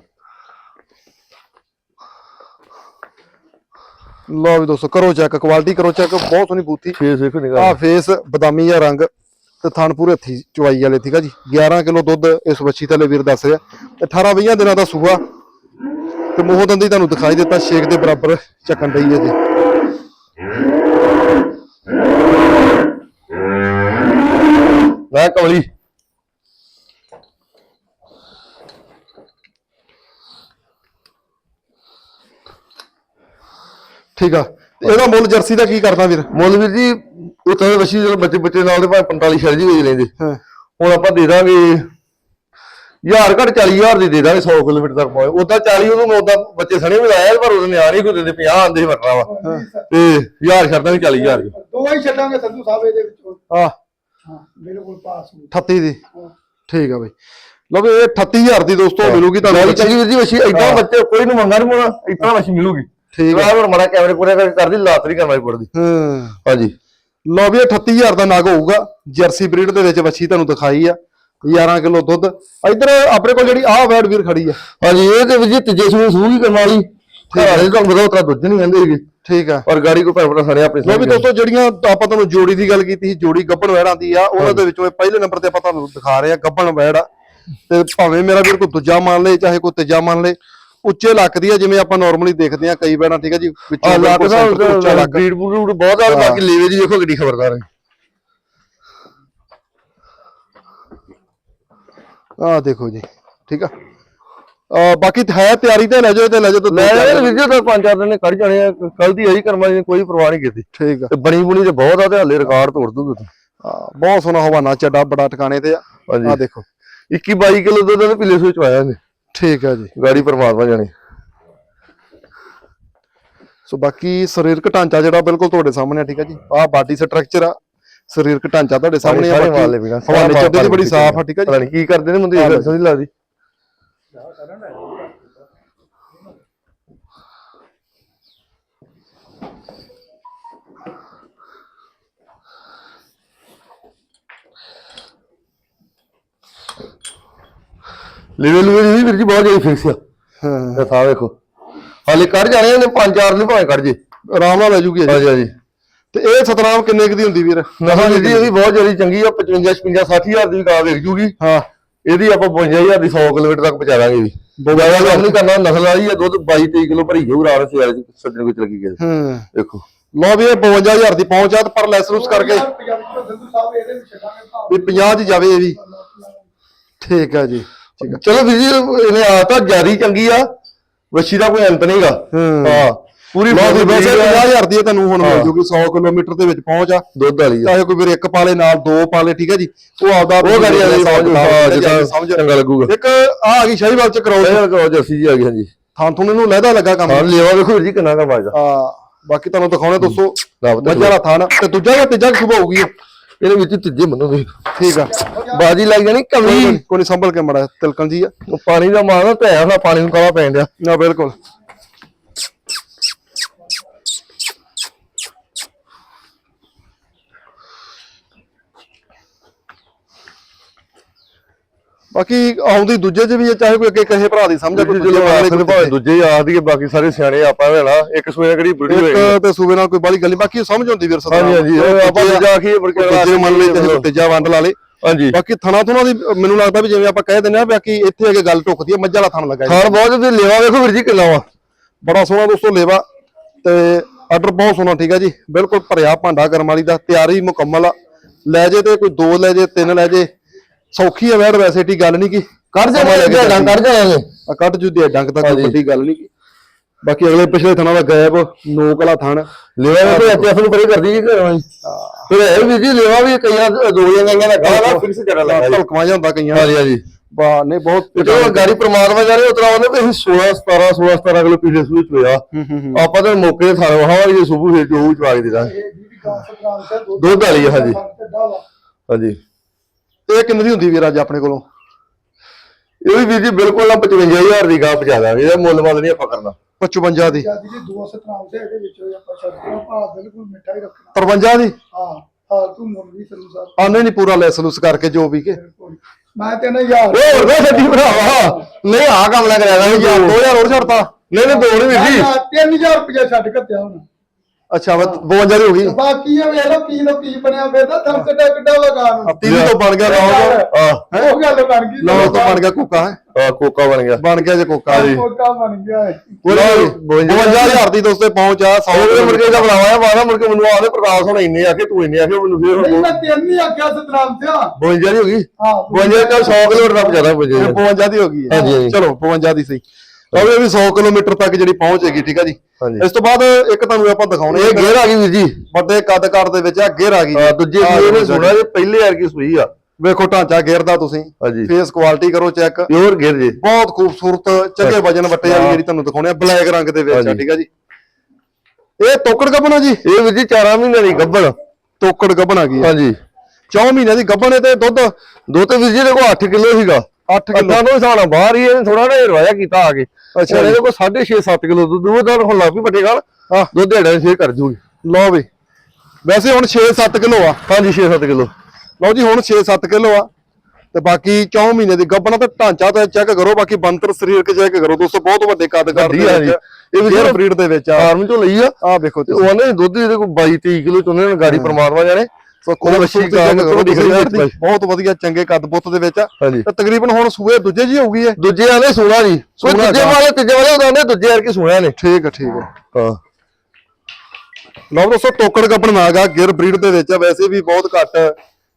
ਲਓ ਵੀ ਦੋਸਤੋ ਕਰੋ ਚੈੱਕ ਕੁਆਲਿਟੀ ਕਰੋ ਚੈੱਕ ਬਹੁਤ ਸੋਹਣੀ ਬੂਥੀ।
ਫੇਸ ਵੇਖੋ ਨਿਗਾਹ ਆ
ਫੇਸ ਬਦਾਮੀ ਜਾਂ ਰੰਗ ਤੇ ਥਣ ਹੱਥੀ ਚਵਾਈ ਵਾਲੇ ਠੀਕਾ ਜੀ? 11 ਕਿਲੋ ਦੁੱਧ ਇਸ ਬੱਚੀ ਥੱਲੇ ਵੀਰ ਦੱਸ ਰਿਹਾ। 18 20 ਦਿਨਾਂ ਦਾ ਸੂਆ। ਤੇ ਮੋਹ ਦੰਦੀ ਤੁਹਾਨੂੰ ਦਿਖਾਈ ਦਿੱਤਾ ਸ਼ੇਕ ਦੇ ਬਰਾਬਰ ਚੱਕਣ ਰਹੀ ਹੈ ਜੀ।
ਕਵਲੀ
ਠੀਕ ਆ। ਤੇ ਇਹਦਾ ਮੁੱਲ ਜਰਸੀ ਦਾ ਕੀ ਕਰਦਾ ਵੀਰ?
ਮੁੱਲ ਵੀਰ ਜੀ ਉੱਥੇ ਦੇ ਵਸ਼ੀ ਜਦੋਂ ਬੱਚੇ ਬੱਚੇ ਨਾਲ ਦੇ ਭਾਵੇਂ 45 ਛੜ ਜੀ ਵੇਚ ਲੈਂਦੇ
ਹਾਂ।
ਹੁਣ ਆਪਾਂ ਦੇ ਦਾਂਗੇ ਹਜ਼ਾਰ ਘੱਟ 40000 ਦੀ ਦੇ ਦਾਂਗੇ 100 ਕਿਲੋਮੀਟਰ ਤੱਕ ਪਹੁੰਚ। ਉਦਾਂ 40 ਉਹਨੂੰ ਉਦਾਂ ਬੱਚੇ ਸਣੇ ਵੀ ਲਾਇਆ ਪਰ ਉਹਦੇ ਨਿਆਣੇ ਹੀ ਕੋਈ ਦਿੰਦੇ 50 ਆਂਦੇ ਵਰਨਾ ਵਾ। ਤੇ ਹਜ਼ਾਰ ਛੱਡਾਂ ਵੀ 40000 ਦੀ।
ਦੋ ਹੀ ਛੱਡਾਂਗੇ ਸੰਧੂ ਸਾਹਿਬ ਇਹਦੇ ਵਿੱਚੋਂ।
ਆ
ਹਾਂ ਬਿਲਕੁਲ ਪਾਸ ਹੋ
38 ਦੀ।
ਹਾਂ।
ਠੀਕ ਆ ਬਈ। ਲਓ ਵੀ ਇਹ 38000 ਦੀ ਦੋਸਤੋ ਮਿਲੂਗੀ ਤੁਹਾਨੂੰ
ਚੰਗੀ ਵੀਰ ਜੀ ਵਸ਼ੀ ਏਦਾਂ ਬੱਚੇ ਕੋਈ ਨੂੰ ਮੰਗਾ ਨਹੀਂ ਪਾਉਣਾ ਇਤਨਾ ਵਸ਼ੀ ਮਿਲੂਗੀ।
ਠੀਕ
ਆ। ਹੁਣ ਮਾੜਾ ਕੈਮਰੇ ਪੂਰੇ ਕਰਕੇ ਕਰਦੀ ਲਾਤ ਨਹੀਂ ਕਰਨਾ ਪੜਦੀ
ਹਾਂ।
ਹਾਂਜੀ।
ਲਓ ਵੀ ਇਹ 38000 ਦਾ ਨਗ ਹੋਊਗਾ ਜਰਸੀ ਬਰੀਡ ਦੇ ਵਿੱਚ ਵੱਛੀ ਤੁਹਾਨੂੰ ਦਿਖਾਈ ਆ 11 ਕਿਲੋ ਦੁੱਧ। ਇੱਧਰ ਆਪਣੇ ਕੋਲ ਜਿਹੜੀ ਆਹ ਵੈਡ ਵੀਰ ਖੜੀ ਆ।
ਹਾਂਜੀ ਇਹ ਤੇ ਜੀ ਤੀਜੇ ਸੂਹ ਹੀ ਕਰਨ ਵਾਲੀ। ਘਰ ਤੁਹਾਨੂੰ ਪਤਾ ਉਤਰਾ ਦੁੱਧ ਨਹੀਂ ਕਹਿੰਦੇ ਹੈਗੇ।
ਠੀਕ ਆ।
ਪਰ ਗਾੜੀ ਕੋ ਭਰਾ ਸਣੇ ਆਪਣੇ
ਲਓ ਵੀ ਦੋਸਤੋ ਜਿਹੜੀਆਂ ਆਪਾਂ ਤੁਹਾਨੂੰ ਜੋੜੀ ਦੀ ਗੱਲ ਕੀਤੀ ਸੀ ਜੋੜੀ ਗੱਬਣ ਵੈੜਾਂ ਦੀ ਆ ਉਹਨਾਂ ਦੇ ਵਿੱਚੋਂ ਇਹ ਪਹਿਲੇ ਨੰਬਰ ਤੇ ਆਪਾਂ ਤੁਹਾਨੂੰ ਦਿਖਾ ਰਹੇ ਆ ਗੱਬਣ ਵੈੜ ਆ। ਤੇ ਭਾਵੇਂ ਮੇਰਾ ਵੀਰ ਕੋਈ ਦੂਜਾ ਮੰਨ ਲੇ ਚਾਹੇ ਕੋਈ ਤੀਜਾ ਮੰਨ ਲੇ ਉੱਚੇ ਲੱਕ ਦੀ ਆ ਜਿਵੇਂ ਆਪਾਂ ਨਾਰਮਲੀ ਦੇਖਦੇ ਆ ਕਈ ਵੈੜਾਂ ਠੀਕ ਆ ਜੀ ਵਿੱਚੋਂ
ਆ ਲੱਕ
ਬਿਲਕੁਲ
ਦਾ
center ਤੋਂ ਉੱਚਾ ਲੱਕ।
ਬਰੀਡ ਬਰੂਡ ਬਹੁਤ ਆ ਬਾਕੀ ਲੇਵੇ ਦੀ ਦੇਖੋ ਕਿੱਡੀ ਖਬਰਦਾਰ ਹੈ।
ਆ ਦੇਖੋ ਜੀ ਠੀਕ ਆ। ਆ ਬਾਕੀ ਹੈ ਤਿਆਰੀ ਤੇ ਲੈ ਜਾਓ ਤੇ ਲੈ ਜਾਓ ਤੇ
ਮੈਂ ਵੀਡੀਓ ਤਾਂ ਪੰਜ ਚਾਰ ਦਿਨ ਨੇ ਕੱਢ ਜਾਣੇ ਆ ਕੱਲ ਦੀ ਆਈ ਕਰਮਾਂ ਦੀ ਕੋਈ ਪਰਵਾਹ ਨਹੀਂ ਕੀਤੀ।
ਠੀਕ ਆ।
ਤੇ ਬਣੀ ਬੁਣੀ ਤੇ ਬਹੁਤ ਆ ਤੇ ਹਲੇ ਰਿਕਾਰਡ ਤੋੜ ਦੂਗੀ ਤੂੰ
ਬਹੁਤ ਸੋਹਣਾ ਹਵਾਨਾ ਚੱਡਾ ਬੜਾ ਟਿਕਾਣੇ ਤੇ ਆ। ਆ ਦੇਖੋ।
21 22 ਕਿਲੋ ਦੁੱਧ ਦੇ ਪਿਲੇ ਸੂਚ ਆਇਆ ਨੇ
ਠੀਕ ਆ ਜੀ।
ਗਾੜੀ ਪਰਮਾਤਮਾ ਜਾਣੇ।
ਸੋ ਬਾਕੀ ਸਰੀਰਕ ਢਾਂਚਾ ਜਿਹੜਾ ਬਿਲਕੁਲ ਤੁਹਾਡੇ ਸਾਹਮਣੇ ਆ ਠੀਕ ਆ ਜੀ। ਆਹ ਬਾਡੀ ਸਟਰਕਚਰ ਆ ਸਰੀਰਕ ਢਾਂਚਾ ਤੁਹਾਡੇ ਸਾਹਮਣੇ ਆ ਬਾਕੀ
ਵਾਲੇ ਵੀ ਨਾ
ਹਵਾਨੇ ਚੱਡੇ ਦੀ ਬੜੀ ਸਾਫ਼ ਆ ਠੀਕ ਆ ਜੀ।
ਪਤਾ ਨਹੀਂ ਕੀ ਕਰਦੇ ਨੇ ਮੁੰਡੇ ਸਮਝ ਲੱਗਦੀ ਲੈਵਲ ਵੀ ਵੀਰ ਜੀ ਬਹੁਤ ਜ਼ਿਆਦਾ ਫਿਕਸ ਆ।
ਹਾਂ।
ਇਹ ਥਾ ਵੇਖੋ। ਹਾਲੇ ਕੱਢ ਜਾਣੇ ਨੇ ਪੰਜ ਚਾਰ ਦਿਨ ਭਾਵੇਂ ਕੱਢ ਜੇ।
ਆਰਾਮ ਨਾਲ ਲੈ ਜੂਗੀ ਜੀ
ਹਾਂਜੀ ਹਾਂਜੀ।
ਤੇ ਇਹ ਸਤਨਾਮ ਕਿੰਨੇ ਕੁ ਦੀ ਹੁੰਦੀ ਵੀਰ?
ਨਸਲ ਜੀ ਇਹਦੀ ਬਹੁਤ ਜ਼ਿਆਦਾ ਚੰਗੀ ਆ 55 56 60000 ਦੀ ਗਾਂ ਵੇਚ ਜੂਗੀ।
ਹਾਂ।
ਇਹਦੀ ਆਪਾਂ 55000 ਦੀ 100 ਕਿਲੋਮੀਟਰ ਤੱਕ ਪਹੁੰਚਾ ਦਾਂਗੇ ਵੀ ਜ਼ਿਆਦਾ ਕੰਮ ਨਹੀਂ ਕਰਨਾ ਨਸਲ ਵਾਲੀ ਆ ਦੁੱਧ 22 23 ਕਿਲੋ ਭਰੀ ਜਾਊ ਰਾਤ ਸਵੇਰ ਚ ਸੱਜਣ ਵਿੱਚ ਲੱਗੀ ਗਏ
ਹਾਂ।
ਦੇਖੋ।
ਲਓ ਵੀ ਇਹ 52000 ਦੀ ਪਹੁੰਚ ਆ ਤੇ ਪਰ ਲੈਸ ਲੂਸ ਕਰਕੇ ਵੀ 50 ਚ ਜਾਵੇ ਇਹ ਵੀ। ਠੀਕ ਆ ਜੀ। ਠੀਕ
ਚਲੋ ਵੀਰ ਜੀ ਇਹਨੇ ਆ ਤਾਂ ਜਿਆਦੀ ਚੰਗੀ ਆ। ਵੱਛੀ ਦਾ ਕੋਈ ਅੰਤ ਨਹੀਂਗਾ।
ਹੂੰ।
ਹਾਂ ਪੂਰੀ ਬਹੁਤ
ਵੈਸੇ
ਵਧੀਆ
50000 ਦੀ ਇਹ ਤੁਹਾਨੂੰ ਹੁਣ ਮਿਲ
ਹਾਂ।
ਜੂਗੀ 100 ਕਿਲੋਮੀਟਰ ਦੇ ਵਿੱਚ ਪਹੁੰਚ ਆ।
ਦੁੱਧ ਵਾਲੀ ਆ।
ਚਾਹੇ ਕੋਈ ਵੀਰ ਇੱਕ ਪਾਲੇ ਨਾਲ ਦੋ ਪਾਲੇ ਠੀਕ ਹੈ ਜੀ। ਉਹ ਆਪਦਾ
ਉਹ ਹਾਂ
ਸਮਝ
ਜਿੱਦਾਂ
ਸਮਝ
ਚੰਗਾ ਲੱਗੂਗਾ।
ਇੱਕ ਆ ਆ ਗਈ ਸ਼ਾਹੀਵਾਲ ਚ ਕਰਾਉ
ਇਹ ਕਰੋ ਜਰਸੀ ਜੀ ਆ ਗਈ ਹਾਂਜੀ।
ਥਾਂ ਤੁਹਾਨੂੰ ਇਹਨੂੰ ਲਹਿਦਾ ਲੱਗਾ ਕੰਮ।
ਹਾਂ ਲੇਵਾ ਵੇਖੋ ਵੀਰ ਜੀ ਕਿੰਨਾ ਕਾ ਵਾਜਦਾ
ਆ। ਬਾਕੀ ਤੁਹਾਨੂੰ ਦਿਖਾਉਣੇ ਦੋਸਤੋ
ਰੱਬ ਦਾ
ਮੱਝਾਂ ਦਾ ਥਾਨ ਤੇ ਦੂਜਾ ਜਾਂ ਤੀਜਾ ਹੋਊਗੀ? ਇਹ।
ਇਹਦੇ ਵਿੱਚ ਤੀਜੇ ਮੰਨੋ ਤੁਸੀਂ
ਠੀਕ ਆ।
ਬਾਜੀ ਲੱਗ ਜਾਣੀ ਕਮੀ
ਕੋਈ ਸੰਭਲ ਕੇ ਮੜਾ ਤਿਲਕਣ ਜੀ ਆ।
ਪਾਣੀ ਦਾ ਮਾਰਨਾ ਧਿਆਨ ਨਾਲ ਪਾਣੀ ਨੂੰ ਕਾਲਾ ਪੈਣ ਡਿਆ।
ਨਾ ਬਿਲਕੁਲ। ਬਾਕੀ ਆਉਂਦੀ ਦੂਜੇ ਚ ਵੀ ਹੈ ਚਾਹੇ ਕੋਈ ਅੱਗੇ ਕਹੇ ਭਰਾ ਦੀ ਸਮਝ ਕੋਈ
ਚਲੋ ਆਖਰ ਭਾਵੇਂ ਦੂਜੇ ਯਾਦ ਹੀ ਬਾਕੀ ਸਾਰੇ ਸਿਆਣੇ ਆਪਾਂ ਲੈਣਾ ਇੱਕ ਸੂਏ ਕਿਹੜੀ ਬੁੜੀ ਹੋਏਗੀ?
ਇੱਕ ਤੇ ਸੂਬੇ ਨਾਲ ਕੋਈ ਬਾਲੀ ਗੱਲ ਨਹੀਂ ਬਾਕੀ ਸਮਝ ਹੁੰਦੀ ਵੀਰ ਸਦਾ
ਹਾਂਜੀ ਹਾਂਜੀ ਉਹ ਆਪਾਂ ਜਾ ਕੇ ਮੁੜ ਕੇ
ਦੂਜੇ ਮੰਨ ਲਈ ਤੇ ਤੀਜਾ ਵੰਡ ਲਾ ਲੇ।
ਹਾਂਜੀ।
ਬਾਕੀ ਥਣਾ ਥੁਣਾ ਦੀ ਮੈਨੂੰ ਲੱਗਦਾ ਵੀ ਜਿਵੇਂ ਆਪਾਂ ਕਹਿ ਦਿੰਦੇ ਆ ਬਾਕੀ ਇੱਥੇ ਅਗੇ ਗੱਲ ਟੁੱਕਦੀ ਹੈ ਮੱਝਾਂ ਵਾਲਾ ਥਣ ਲੱਗਾ ਜੀ।
ਬਹੁਤ ਤੇ ਲੇਵਾ ਵੇਖੋ ਵੀਰ ਜੀ ਕਿੰਨਾ ਵਾ।
ਬੜਾ ਸੋਹਣਾ ਦੋਸਤੋ ਲੇਵਾ ਤੇ ਆਰਡਰ ਬਹੁਤ ਸੋਹਣਾ ਠੀਕ ਹੈ ਜੀ। ਬਿਲਕੁਲ ਭਰਿਆ ਭਾਂਡਾ ਕਰਮ ਵਾਲੀ ਦਾ ਤਿਆਰੀ ਮੁਕੰਮਲ ਆ। ਲੈ ਜੇ ਤੇ ਕੋਈ ਦੋ ਲੈ ਜੇ ਤਿੰਨ ਲੈ ਜੇ ਸੌਖੀ ਹੈ ਵੈੜ ਵੈਸੇ ਟੀ ਗੱਲ ਨਹੀਂ ਕੀ
ਕੱਢ ਜਾਣੇ ਡੰਗ ਕੱਢ ਜਾਣੇ
ਆ ਕੱਢ ਜੂ ਦੇ ਡੰਗ ਤੱਕ
ਹਾਂਜੀ।
ਵੱਡੀ ਗੱਲ ਨਹੀਂ ਕੀ ਬਾਕੀ ਅਗਲੇ ਪਿਛਲੇ ਥਣਾ ਦਾ ਗਾਇਬ ਨੋਕ ਵਾਲਾ ਥਣ।
ਲੇਵਾ ਵੇਖੋ ਐਚਐਫ ਨੂੰ ਪਰੇ ਕਰਦੀ ਜੀ ਘਰੋਂ ਹੀ। ਫਿਰ ਇਹ ਵੀ ਜੀ ਲੇਵਾ ਵੀ ਕਈਆਂ ਦੋ ਜੰਗਾਂ ਦਾ ਗਾਣਾ ਫਿਕਸ ਕਰਨ ਲੱਗਾ ਜੀ
ਧਲਕਵਾ ਜਾਂਦਾ ਕਈਆਂ
ਹਾਂਜੀ ਹਾਂਜੀ।
ਬਾ ਨਹੀਂ ਬਹੁਤ
ਤੇ ਉਹ ਗਾੜੀ ਪ੍ਰਮਾਤਮਾ ਜਾਣੇ ਉਤਰਾ ਉਹਨੇ ਵੀ ਅਸੀਂ 16 17 16 17 ਕਿਲੋ ਪੀਲੇ ਸੂਈ ਚ ਹੋਇਆ।
ਹੂੰ ਹੂੰ ਹੂੰ।
ਆਪਾਂ ਤਾਂ ਮੌਕੇ ਤੇ ਥਾਂ ਵਾਲੀ ਜੇ ਸੁਬੂ ਫੇਰ ਜੋ ਚਵਾ ਕੇ ਦੇ ਦਾਂਗੇ
ਤੇ
ਦੁੱਧ ਵਾਲੀ ਹਾਂਜੀ।
ਹਾਂਜੀ
ਹਾਂਜੀ।
ਇਹ ਕਿੰਨੇ ਦੀ ਹੁੰਦੀ ਵੀਰ ਅੱਜ ਆਪਣੇ ਕੋਲੋਂ?
ਇਹ ਵੀ ਵੀਰ ਜੀ ਬਿਲਕੁਲ ਨਾ 55000 ਦੀ ਗਾਹ ਪਜਾ ਦਾਂਗੇ ਇਹਦਾ ਮੁੱਲ ਮੱਲ ਨਹੀਂ ਆਪਾਂ ਕਰਨਾ।
55 ਦੀ।
ਜਿਆਦੀ ਜੀ ਦੋ ਸਤਰਾਮ ਤੇ ਇਹਦੇ ਵਿੱਚੋਂ ਆਪਾਂ ਛੱਡਣਾ ਭਾ ਬਿਲਕੁਲ ਮਿੱਠਾ ਹੀ ਰੱਖਣਾ।
53 ਦੀ?
ਹਾਂ ਹਾਂ ਤੂੰ ਮੁੱਲ ਵੀ ਸੰਧੂ ਸਾਹਿਬ
ਆ ਨਹੀਂ ਨਹੀਂ ਪੂਰਾ ਲੈਸ ਲੂਸ ਕਰਕੇ ਜੋ ਵੀ ਕੇ।
ਮੈਂ ਤੇ ਨਾ ਯਾਰ
ਓਏ ਹੋਰ ਨਾ ਛੱਡੀ ਭਰਾਵਾ ਨਹੀਂ ਆ ਕੰਮ ਨਾ ਕਰਿਆ
ਯਾਰ 2000 ਹੋਰ ਛੱਡਤਾ।
ਨਹੀਂ ਨਹੀਂ ਦੋ ਨਹੀਂ ਵੀਰ ਜੀ।
3000 ਰੁਪਏ ਛੱਡ ਕੇ ਤਿਆ ਹੁਣ।
ਅੱਛਾ ਵਾ 52 ਦੀ ਹੋ ਗਈ।
ਬਾਕੀ ਇਹ ਵੇਖ ਲਓ ਕੀ ਲੋ ਕੀ ਬਣਿਆ ਫਿਰਦਾ ਥਮ ਕਿੱਡਾ ਕਿੱਡਾ ਵਗਾ ਨੂੰ।
30 ਤੋਂ ਬਣ ਗਿਆ ਨੌ
ਆ
ਉਹ ਗੱਲ ਬਣ ਗਈ।
ਨੌ ਤੋਂ ਬਣ ਗਿਆ ਕੋਕਾ ਹੈ?
ਆ ਕੋਕਾ ਬਣ ਗਿਆ।
ਬਣ ਗਿਆ ਜੇ ਕੋਕਾ। ਜੀ
ਮੌਕਾ ਬਣ ਗਿਆ ਹੈ।
52000 ਦੀ ਦੋਸਤੇ ਪਹੁੰਚ ਆ 100
ਉਹ ਮੁੜ ਕੇ ਦਾ ਬਣਾਵਾ ਬਾਅਦ ਮੁੜ ਕੇ ਮੈਨੂੰ ਆਦੇ ਪ੍ਰਕਾਸ਼ ਹੁਣ ਇੰਨੇ ਆਖੇ ਤੂੰ ਇੰਨੇ ਆਖੇ ਮੈਨੂੰ ਫੇਰ ਹੁਣ
ਮੈਂ ਤੈਨੂੰ ਨਹੀਂ ਆਖਿਆ ਸਤਨਾਮ ਸਿਆ।
52 ਦੀ ਹੋ ਗਈ?
ਹਾਂ
52 ਦਾ। 100 ਕਿਲੋਮੀਟਰ ਦਾ ਪਜਾਦਾ 52
52 ਦੀ ਹੋ ਗਈ ਹੈ। ਚਲੋ 52 ਦੀ ਸਹੀ। ਤਾਂ ਵੀ 100 ਕਿਲੋਮੀਟਰ ਤੱਕ ਜਿਹੜੀ ਪਹੁੰਚ ਹੈਗੀ ਠੀਕ ਆ ਜੀ? ਇਸ ਤੋਂ ਬਾਅਦ ਇੱਕ ਤੁਹਾਨੂੰ ਆਪਾਂ ਦਿਖਾਉਣੇ
ਇਹ ਗੇਰ ਆ ਗਈ ਵੀਰ ਜੀ।
ਵੱਡੇ ਕੱਦ ਕਾਰ ਦੇ ਵਿੱਚ ਆ ਗੇਅਰ ਆ ਗਈ
ਦੂਜੇ
ਆਹ
ਵੀਰ ਨੇ
ਦੇਖੋ
ਸੁਣਾ ਜੇ ਪਹਿਲੇ ਯਾਰ ਕੀ ਸੂਈ ਆ।
ਵੇਖੋ ਢਾਂਚਾ ਗੇਅਰ ਦਾ ਤੁਸੀਂ। ਫੇਸ ਕੁਆਲਿਟੀ ਕਰੋ ਚੈੱਕ
ਪਿਓਰ ਗੇਰ ਜੀ।
ਬਹੁਤ ਖੂਬਸੂਰਤ ਚੰਗੇ ਵਜਨ ਵੱਟੇ ਵਾਲੀ ਜਿਹੜੀ ਤੁਹਾਨੂੰ ਦਿਖਾਉਣੇ ਆ ਬਲੈਕ ਰੰਗ ਦੇ ਵਿੱਚ ਆ। ਠੀਕ ਆ ਜੀ। ਇਹ ਤੋਕੜ ਗੱਬਣਾ ਜੀ?
ਇਹ ਵੀਰ ਜੀ 4 ਮਹੀਨੇ ਦੀ ਗੱਬਣ
ਤੋਕੜ ਗੱਬਣ ਆ ਗਈ
ਹਾਂਜੀ।
4 ਮਹੀਨਿਆਂ ਦੀ ਗੱਬਣ ਹੈ ਤੇ ਦੁੱਧ?
ਦੋ ਤੇ ਵੀਰ ਜੀ ਦੇ ਕੋਲ 8 ਕਿਲੋ ਸੀਗਾ।
8 ਕਿਲੋ।
ਅੱਧਾ ਹਿਸਾਬ ਨਾਲ ਬਾਹਰ ਹੀ ਇਹਨੇ ਥੋੜਾ ਜਿਹਾ ਰਵਾਇਆ ਕੀਤਾ ਆ ਕੇ।
ਅੱਛਾ
ਇਹਦੇ ਕੋਲ 6.5 7 ਕਿਲੋ ਦੁੱਧ ਉਹ ਤਾਂ ਹੁਣ ਲੱਗ ਵੀ ਵੱਡੇ ਗਾਲ
ਹਾਂ।
ਦੁੱਧ ਢੇੜਾ ਫੇਰ ਕਰ ਜੂਗੀ।
ਲਓ ਵੀ। ਵੈਸੇ ਹੁਣ 6-7 ਕਿਲੋ ਆ।
ਹਾਂਜੀ 6-7 ਕਿਲੋ।
ਲਓ ਜੀ ਹੁਣ 6-7 ਕਿਲੋ ਆ। ਤੇ ਬਾਕੀ 4 ਮਹੀਨੇ ਦੀ ਗੱਬਣਾ ਤੇ ਢਾਂਚਾ ਤਾਂ ਚੈੱਕ ਕਰੋ। ਬਾਕੀ ਬੰਤਰ ਸਰੀਰਕ ਚੈੱਕ ਕਰੋ। ਦੋਸਤੋ ਬਹੁਤ ਵੱਡੇ ਕੱਦ ਕਰ
ਜੀ।
ਇਹ। ਵੀ
ਜਿਹੜਾ
ਬਰੀਡ ਦੇ ਵਿੱਚ ਆ।
ਫਾਰਮ ਚੋਂ ਲਈ ਆ।
ਆ ਵੇਖੋ
ਤੇ
ਤੁਸੀਂ
ਉਹ ਨੇ ਦੁੱਧ ਇਹਦੇ ਕੋਲ 22-23 ਕਿਲੋ ਚੋਂ ਉਹਨਾਂ ਨੇ ਗਾੜੀ ਪਰਮਾਤਮਾ ਜਾਣੇ।
ਸੋ
ਉਹਦਾ ਵੱਛੀ ਗਾਂ ਨੂੰ
ਕਰੋ
ਦਿਖ ਰਹੀ ਹੈ
ਤੁਸੀਂ, ਬਹੁਤ ਵਧੀਆ ਚੰਗੇ ਕੱਦ ਬੁੱਤ ਦੇ ਵਿੱਚ ਤੇ ਤਕਰੀਬਨ ਹੁਣ ਸੂਏ ਦੂਜੇ ਜੀ ਹੋਊਗੀ ਇਹ।
ਦੂਜੇ ਆਲੇ ਸੋਨਾ ਜੀ ਕੋਈ
ਸੋਨਾ
ਦੂਜੇ। ਵਾਲੇ ਤੀਜੇ ਵਾਲੇ ਉਹਦਾ ਦੂਜੇ ਯਾਰ ਕੀ ਨੇ।
ਠੀਕ ਹੈ ਠੀਕ ਹੈ
ਹਾਂ।
ਲਓ ਦੋਸਤੋ ਟੋਕੜ ਗੱਬਣ ਨਾਗਾ ਗਿਰ ਬਰੀਡ ਦੇ ਵਿੱਚ ਵੈਸੇ ਵੀ ਬਹੁਤ ਘੱਟ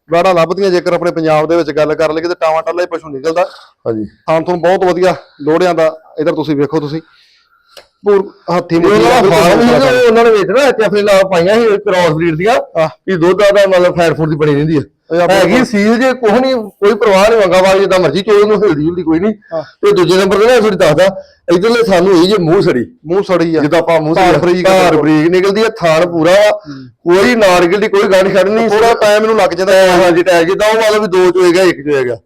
ਵਾੜਾ ਲੱਭਦੀਆਂ ਜੇਕਰ ਆਪਣੇ ਪੰਜਾਬ ਦੇ ਵਿੱਚ ਗੱਲ ਕਰ ਲਈਏ ਤੇ ਟਾਵਾਂ ਟੱਲਾ ਹੀ ਪਸ਼ੂ ਨਿਕਲਦਾ।
ਹਾਂਜੀ।
ਥਾਂ ਤੁਹਾਨੂੰ ਬਹੁਤ ਵਧੀਆ ਲੋੜਿਆਂ ਦਾ ਇਧਰ ਤੁਸੀਂ ਵੇਖੋ ਤੁਸੀਂ। ਪੂਰ ਹੱਥੀ ਮੁੱਠੀ
ਉਹਨਾਂ ਦਾ ਫਾਰਮ ਸੀ ਨਾ, ਉਹਨਾਂ ਨੇ ਵੇਚਣਾ ਇੱਥੇ ਆਪਣੇ ਨਾਲ ਪਾਈਆਂ ਸੀ ਕ੍ਰਾਸ ਬਰੀਡ ਦੀਆਂ
ਆਹ।
ਵੀ ਦੁੱਧ ਦਾ ਮਤਲਬ ਫੈਟ ਫੂਡ ਦੀ ਬਣੀ ਰਹਿੰਦੀ
ਇਹ ਆਪਣੇ
ਹੈਗੀ ਸੀਲ ਜੇ ਕੁਛ ਨਹੀਂ ਕੋਈ ਪਰਵਾਹ ਨਹੀਂ ਮੰਗਾ ਵਾਲੀ ਜਿੱਦਾਂ ਮਰਜ਼ੀ ਚੋਲ ਨੂੰ ਹਿਲਦੀ ਹੁੰਦੀ ਕੋਈ ਨਹੀਂ। ਤੇ ਦੂਜੇ ਨੰਬਰ ਤੇ ਨਾ ਥੋੜੀ ਦੱਸਦਾ ਇਧਰਲੇ ਸਾਨੂੰ ਇਹ ਜੇ ਮੂੰਹ ਸੜੀ।
ਮੂੰਹ ਸੜੀ ਆ।
ਜਿੱਦਾਂ ਆਪਾਂ ਮੂੰਹ
ਧਾਰ ਬਰੀਕ
ਧਾਰ ਬਰੀਕ ਨਿਕਲਦੀ ਹੈ ਥਾਣ ਪੂਰਾ ਵਾ, ਕੋਈ ਨਾਰਗਲ ਦੀ ਕੋਈ ਗੱਲ ਖੜਨੀ
ਥੋੜਾ ਟਾਈਮ ਇਹਨੂੰ ਲੱਗ ਜਾਂਦਾ।
ਹਾਂਜੀ ਟਾਇਰ ਜਿੱਦਾਂ ਉਹ ਮਤਲਬ ਵੀ ਦੋ ਚੋਏਗਾ ਇੱਕ ਚੋਏਗਾ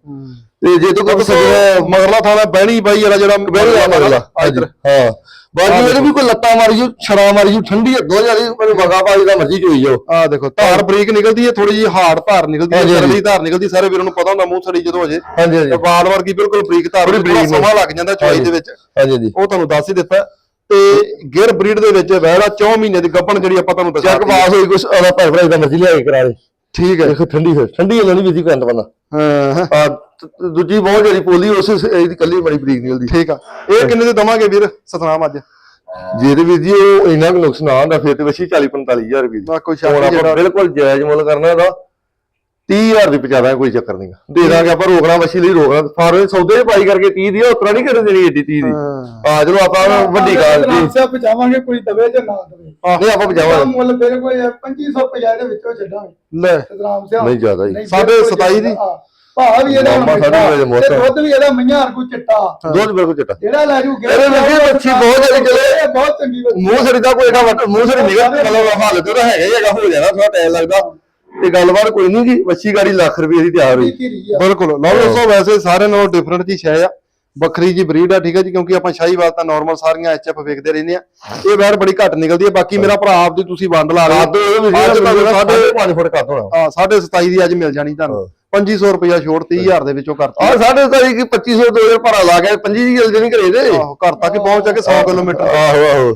ਤੇ ਜੇ ਤੂੰ ਕੋਈ ਸਜਣਾ
ਮਗਰਲਾ ਥਾਂ ਦਾ ਬਹਿਣੀ ਬਾਈ ਵਾਲਾ ਜਿਹੜਾ
ਜਾ ਮਗਲਾ
ਇੱਧਰ।
ਹਾਂ। ਬਾਕੀ ਇਹਦੇ ਵੀ ਕੋਈ ਲੱਤਾਂ ਮਾਰੀ ਜੂ ਛੜਾ ਮਾਰੀ ਜੂ ਠੰਡੀ ਅੱਗੋਂ ਜਾਂਦੀ ਮੈਨੂੰ ਵਗਾ ਪਾ ਜਿਹਦਾ ਮਰਜ਼ੀ ਚੋਈ ਜਾਓ।
ਆ ਦੇਖੋ ਧਾਰ ਬਰੀਕ ਨਿਕਲਦੀ ਹੈ ਥੋੜੀ ਜਿਹੀ ਹਾਰਡ ਧਾਰ ਨਿਕਲਦੀ ਹੈ। ਸਰਲੀ ਧਾਰ ਨਿਕਲਦੀ ਸਾਰੇ ਵੀਰਾਂ ਨੂੰ ਪਤਾ ਹੁੰਦਾ ਮੂੰਹ ਸੜੀ ਜਦੋਂ ਹੋ ਜੇ
ਹਾਂਜੀ ਹਾਂਜੀ।
ਤੇ ਵਾਲ ਵਰਗੀ ਬਿਲਕੁਲ ਬਰੀਕ ਧਾਰ
ਬਰੀਕ
ਸਮਾਂ ਲੱਗ ਜਾਂਦਾ ਚੋਈ ਦੇ ਵਿੱਚ।
ਹਾਂਜੀ ਹਾਂਜੀ।
ਉਹ ਤੁਹਾਨੂੰ ਦੱਸ ਹੀ ਦਿੱਤਾ। ਤੇ ਗਿਰ ਬਰੀਡ ਦੇ ਵਿੱਚ ਵਹਿੜਾ 4 ਮਹੀਨੇ ਦੀ ਗੱਭਣ ਜਿਹੜੀ ਆਪਾਂ ਤੁਹਾਨੂੰ ਦੱਸਿਆ
ਚੱਕ ਪਾਸ ਹੋਈ ਕੁਛ ਉਹਦਾ ਭੈਣ ਭਰਾ ਦਾ ਮਰਜ਼ੀ ਲਿਆ ਕੇ ਕਰਾ ਦੇ।
ਠੀਕ ਹੈ।
ਦੇਖੋ ਠੰਡੀ ਹੈ ਠੰਡੀ ਇਹਨਾਂ ਦੀ ਵੀ ਕਰੰਟ ਬੰਦਾ।
ਹਾਂ ਹਾਂ,
ਤ- ਦੂਜੀ ਬਹੁਤ ਜਿਹੜੀ ਪੋਲੀ ਉਸ ਇਹਦੀ ਕੱਲੀ ਬੜੀ ਬਰੀਕ ਨਿਕਲਦੀ
ਠੀਕ ਆ। ਇਹ ਕਿੰਨੇ ਦੇ ਦਵਾਂਗੇ ਵੀਰ? ਸਤਨਾਮ ਅੱਜ।
ਜੇ ਤੇ ਵੀਰ ਜੀ ਉਹ ਇੰਨਾ ਕੁ ਨੁਕਸ ਨਾ ਹੁੰਦਾ ਫਿਰ ਤੇ ਵਸ਼ੀ 40 45000 ਰੁਪਏ ਦੀ।
ਕੋਈ
ਹੁਣ
ਸ਼ੱਕ
ਬਿਲਕੁਲ ਜਾਇਜ਼ ਮੁੱਲ ਕਰਨਾ ਇਹਦਾ 30000 ਦੀ ਪਚਾਦਾ ਕੋਈ ਚੱਕਰ ਨਹੀਂਗਾ ਦੇ ਦਾਂਗੇ ਆਪਾਂ ਰੋਕਣਾ ਵਸ਼ੀ ਲਈ ਰੋਕਣਾ। ਫਾਰਮ ਸੌਦੇ ਪਾਈ ਕਰਕੇ 30 ਦੀ ਉਤਰਾ ਨਹੀਂ ਕਰਨ ਦੇਣੀ ਏਡੀ 30 ਦੀ। ਆ ਚਲੋ ਆਪਾਂ ਵੱਡੀ ਗੱਲ ਦੀ
ਪਹੁੰਚਾਵਾਂਗੇ ਕੋਈ ਦਵੇ ਜਾਂ ਨਾ ਦਵੇ।
ਨਹੀਂ ਆਪਾਂ ਪਜਾਵਾਂਗੇ
ਮੁੱਲ ਕੋਈ 2550 ਦੇ ਵਿੱਚੋਂ ਛੱਡਾਂਗੇ।
ਲੈ।
ਸਤਨਾਮ ਸਿਆ।
ਨਹੀਂ ਜ਼ਿਆਦਾ ਜੀ।
ਨਹੀਂ,
ਸਾਢੇ
ਬਿਲਕੁਲ
ਸਤਾਈ ਦੀ?
ਭਾਅ ਵੀ ਇਹਦਾ
ਸਾਢੇ ਵਜੇ।
ਤੇ ਦੁੱਧ ਵੀ ਇਹਦਾ ਮਈਆਂ ਵਰਗੂ ਚਿੱਟਾ।
ਦੁੱਧ ਬਿਲਕੁਲ ਚਟਾ।
ਜਿਹੜਾ ਲੈ ਜੂ
ਇਹਦੇ ਵਿੱਚ ਵੀ ਮੱਛੀ ਬਹੁਤ ਜ਼ਿਆਦਾ ਚਲੇ।
ਇਹ ਬਹੁਤ ਚੰਗੀ ਬੱਚੀ
ਮੂੰਹ ਸੜੀ ਦਾ ਕੋਈ ਏਡਾ ਵੱਟ ਮੂੰਹ ਸੜੀ ਨਿਕਲ ਮਤਲਬ ਹਾਲਤ ਉਹਦਾ ਹੈਗਾ ਹੀ ਹੈਗਾ ਹੋ ਜਾਣਾ ਥੋੜਾ ਟਾਈਮ ਲੱਗਦਾ। ਤੇ ਗੱਲਬਾਤ ਕੋਈ ਨਹੀਂ ਜੀ ਵੱਛੀ ਗਾੜੀ ਲੱਖ ਰੁਪਏ ਦੀ ਤਿਆਰ ਹੋਈ।
ਆ।
ਬਿਲਕੁਲ। ਲਓ ਦੋਸਤੋ ਵੈਸੇ ਸਾਰਿਆਂ ਨਾਲੋਂ ਡਿਫਰੈਂਟ ਜੀ ਸ਼ੈ ਆ। ਵੱਖਰੀ ਜੀ ਬਰੀਡ ਆ ਠੀਕ ਹੈ ਜੀ ਕਿਉਂਕਿ ਆਪਾਂ ਸ਼ਾਹੀਵਾਲ ਤਾਂ ਨਾਰਮਲ ਸਾਰੀਆਂ ਐਚਐਫ ਵੇਖਦੇ ਰਹਿੰਦੇ ਆ। ਇਹ ਵੈਰ ਬੜੀ ਘੱਟ ਨਿਕਲਦੀ ਹੈ ਬਾਕੀ ਮੇਰਾ ਭਰਾ ਆਪਦੀ ਤੁਸੀਂ ਵੰਡ ਲਾ ਰਹੇ
ਦੇ
ਹੋ। ਅੱਜ ਤੁਹਾਨੂੰ
ਸਾਢੇ
ਸਾਢੇ
5 ਫੁੱਟ ਕਰ ਹੋਣਾ।
ਹਾਂ 27.5 ਦੀ ਅੱਜ ਮਿਲ ਜਾਣੀ ਤੁਹਾਨੂੰ। 2500 ਰੁਪਇਆ ਛੋੜ 30000 ਦੇ ਵਿੱਚੋਂ ਕਰਤੀ।
ਆ ਸਾਢੇ ਤਾਰੀ ਕੀ 2500 ਦੋ ਹਜ਼ਾਰ ਭਾੜਾ ਲਾ ਕੇ 25 ਦੀ ਨਹੀਂ ਕਰੇ ਦੇ
ਆਹੋ ਘਰ ਤੱਕ ਪਹੁੰਚ ਕੇ 100 ਕਿਲੋਮੀਟਰ
ਆਹੋ ਆਹੋ।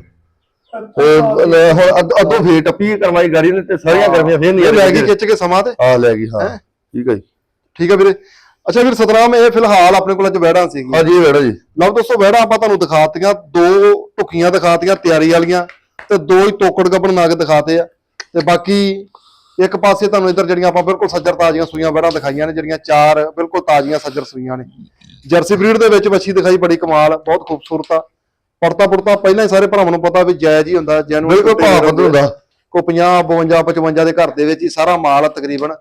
ਹੁਣ ਅੱਧ- ਫੇਰ ਟੱਪੀ ਕਰਵਾਈ ਗਾੜੀ ਨੇ ਤੇ ਸਾਰੀਆਂ ਗਰਮੀਆਂ ਫੇਰ ਨਹੀਂ
ਲੈ ਗਈ ਖਿੱਚ ਕੇ ਸਮਾਂ ਤੇ।
ਆ ਲੈ ਗਈ ਹਾਂ। ਠੀਕ ਹੈ ਜੀ।
ਠੀਕ ਹੈ ਵੀਰੇ। ਅੱਛਾ ਵੀਰ ਸਤਨਾਮ ਇਹ ਫਿਲਹਾਲ ਆਪਣੇ ਕੋਲ ਅੱਜ ਵੈੜਾਂ ਸੀਗੀਆਂ।
ਹਾਂਜੀ ਵੇੜਾ ਜੀ।
ਲਓ ਦੋਸਤੋ ਵੈੜਾਂ ਆਪਾਂ ਤੁਹਾਨੂੰ ਦਿਖਾਤੀਆਂ ਦੋ ਟੁਕੀਆਂ ਦਿਖਾਤੀਆਂ ਤਿਆਰੀ ਵਾਲੀਆਂ ਤੇ ਦੋ ਹੀ ਤੋਕੜ ਗੱਬਣ ਨਾਗ ਦਿਖਾਤੇ ਆ। ਤੇ ਬਾਕੀ ਇੱਕ ਪਾਸੇ ਤੁਹਾਨੂੰ ਇੱਧਰ ਜਿਹੜੀਆਂ ਆਪਾਂ ਬਿਲਕੁਲ ਸੱਜਰ ਤਾਜ਼ੀਆਂ ਸੂਈਆਂ ਵੈੜਾਂ ਦਿਖਾਈਆਂ ਨੇ ਜਿਹੜੀਆਂ ਚਾਰ ਬਿਲਕੁਲ ਤਾਜ਼ੀਆਂ ਸੱਜਰ ਸੂਈਆਂ ਨੇ। ਜਰਸੀ ਬਰੀਡ ਦੇ ਵਿੱਚ ਵੱਛੀ ਦਿਖਾਈ ਬੜੀ ਕਮਾਲ ਬਹੁਤ ਖੂਬਸੂਰਤ ਆ। ਪੜਤਾ ਪੁੜਤਾ ਪਹਿਲਾਂ ਹੀ ਸਾਰੇ ਭਰਾਵਾਂ ਨੂੰ ਪਤਾ ਵੀ ਜਾਇਜ਼ ਹੀ ਹੁੰਦਾ ਜੈਨੂਅਨ
ਬਿਲਕੁਲ ਭਾਅ ਵੱਧ ਹੁੰਦਾ।
ਕੋ 50 52 55 ਦੇ ਘਰ ਦੇ ਵਿੱਚ ਹੀ ਸਾਰਾ ਮਾਲ ਤਕਰੀਬਨ।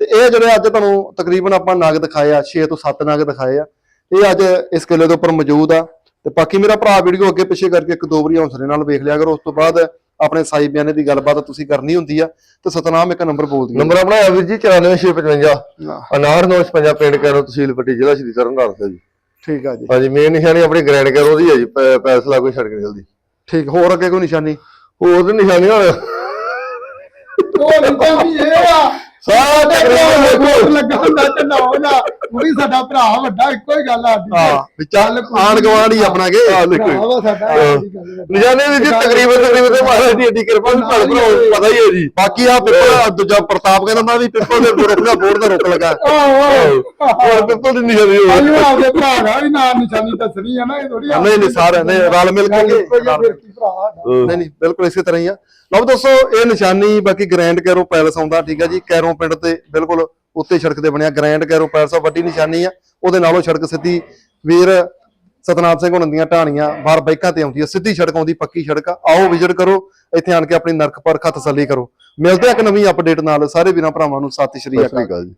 ਤੇ ਇਹ ਜਿਹੜੇ ਅੱਜ ਤੁਹਾਨੂੰ ਤਕਰੀਬਨ ਆਪਾਂ ਨਗ ਦਿਖਾਏ ਆ 6 ਤੋਂ 7 ਨਗ ਦਿਖਾਏ ਆ ਇਹ ਅੱਜ ਇਸ ਕਿਲੇ ਦੇ ਉੱਪਰ ਮੌਜੂਦ ਆ। ਤੇ ਬਾਕੀ ਮੇਰਾ ਭਰਾ ਵੀਡੀਓ ਅੱਗੇ ਪਿੱਛੇ ਕਰਕੇ ਇੱਕ ਦੋ ਵਾਰੀ ਹੌਸਲੇ ਨਾਲ ਵੇਖ ਲਿਆ ਕਰੋ ਉਸ ਤੋਂ ਬਾਅਦ ਆਪਣੇ ਸਾਈ ਬਿਆਨੇ ਦੀ ਗੱਲਬਾਤ ਤੁਸੀਂ ਕਰਨੀ ਹੁੰਦੀ ਆ। ਤੇ ਸਤਨਾਮ ਇੱਕ ਨੰਬਰ ਬੋਲ ਦਿਓ।
ਨੰਬਰ ਆਪਣਾ ਹੈ ਵੀਰ ਜੀ 94655 ਅਨਾਰ ਪਿੰਡ ਕਰੋ ਤਹਿਸੀਲ ਪੱਟੀ ਜ਼ਿਲ੍ਹਾ ਸ਼੍ਰੀ ਤਰਨਤਾਰਨ ਸਾਹਿਬ ਜੀ।
ਠੀਕ ਆ ਜੀ।
ਹਾਂਜੀ ਮੇਨ ਨਿਸ਼ਾਨੀ ਆਪਣੀ ਗ੍ਰੈਂਡ ਕਰੋ ਦੀ ਹੈ ਜੀ ਪੈਸਲਾ ਕੋਈ ਸੜਕ ਨਿਕਲਦੀ।
ਠੀਕ ਹੋਰ ਅੱਗੇ ਕੋਈ ਨਿਸ਼ਾਨੀ?
ਹੋਰ ਤੇ ਨਿਸ਼ਾਨੀ ਹੁਣ
ਉਹ ਨਿਕਲ ਵੀ ਇਹ ਆ।
ਸਾਰਾ ਤਕਰੀਬਨ
ਕੋਲ ਲੱਗਾ ਹੁੰਦਾ ਤੇ ਨਾ ਉਹਦਾ ਉਹ ਵੀ ਸਾਡਾ ਭਰਾ ਵੱਡਾ ਇੱਕੋ ਹੀ ਗੱਲ ਆ ਸਾਡੀ
ਹਾਂ ਵੀ ਚੱਲ ਆਣ ਗਵਾਂਢ ਹੀ ਆਪਣਾ ਕੇ।
ਆ ਲਿਖੋ
ਭਰਾ ਵਾ ਸਾਡਾ
ਹਾਂ।
ਇਹਦੀ ਗੱਲ ਹੈ।
ਨਿਸ਼ਾਨੇ ਵੀ ਜੀ ਤਕਰੀਬਨ ਤਕਰੀਬਨ ਤੇ ਮਹਾਰਾਜ ਦੀ ਏਡੀ ਕਿਰਪਾ ਵੀ ਭਲ ਭਰਾ ਪਤਾ ਹੀ ਹੈ ਜੀ।
ਬਾਕੀ ਆ ਪਿੱਪਲ ਦੂਜਾ ਪ੍ਰਤਾਪ ਕਹਿੰਦਾ ਮੈਂ ਵੀ ਪਿੱਪਲ ਦੇ ਰੁੱਖ ਦਾ ਬੋਰਡ ਦਾ ਰੁੱਖ ਲਗਾ।
ਹੋਰ ਪਿੱਪਲ ਦੀ ਨਿਸ਼ਾਨੀ
ਆਇਓ ਆਪਦੇ ਭਰਾ ਦਾ ਵੀ ਨਾਂ ਨਿਸ਼ਾਨੀ ਦੱਸਣੀ ਆ ਨਾ ਇਹ ਥੋੜੀ
ਨਹੀਂ ਨਹੀਂ ਸਾਰੇ ਨੇ ਰਲ ਮਿਲ ਕੇ। ਨਹੀਂ ਨਹੀਂ ਬਿਲਕੁਲ ਇਸੇ ਤਰ੍ਹਾਂ ਹੀ ਆ। ਲਓ ਦੋਸਤੋ ਇਹ ਨਿਸ਼ਾਨੀ ਬਾਕੀ ਗ੍ਰੈਂਡ ਕੈਰੋ ਪੈਲਸ ਆਉਂਦਾ ਠੀਕ ਹੈ ਜੀ। ਕੈਰੋ ਪਿੰਡ ਤੇ ਬਿਲਕੁਲ ਉੱਤੇ ਸੜਕ ਤੇ ਬਣਿਆ ਗ੍ਰੈਂਡ ਕੈਰੋ ਪੈਲਸ ਆ ਵੱਡੀ ਨਿਸ਼ਾਨੀ ਆ। ਉਹਦੇ ਨਾਲੋਂ ਸੜਕ ਸਿੱਧੀ ਵੀਰ ਸਤਨਾਮ ਸਿੰਘ ਹੁਣਾਂ ਦੀਆਂ ਢਾਣੀਆਂ ਬਾਹਰ ਬਾਈਕਾਂ ਤੇ ਆਉਂਦੀ ਆ। ਸਿੱਧੀ ਸੜਕ ਆਉਂਦੀ ਪੱਕੀ ਸੜਕ ਆ। ਆਓ ਵਿਜ਼ਿਟ ਕਰੋ ਇੱਥੇ ਆਣ ਕੇ ਆਪਣੀ ਨਰਕ ਪਰਖ ਤਸੱਲੀ ਕਰੋ। ਮਿਲਦੇ ਆ ਇੱਕ ਨਵੀਂ ਅਪਡੇਟ ਨਾਲ। ਸਾਰੇ ਵੀਰਾਂ ਭਰਾਵਾਂ ਨੂੰ ਸਤਿ ਸ਼੍ਰੀ
ਸਤਿ
ਅਕਾਲ।
ਸ਼੍ਰੀ ਅਕਾਲ ਜੀ।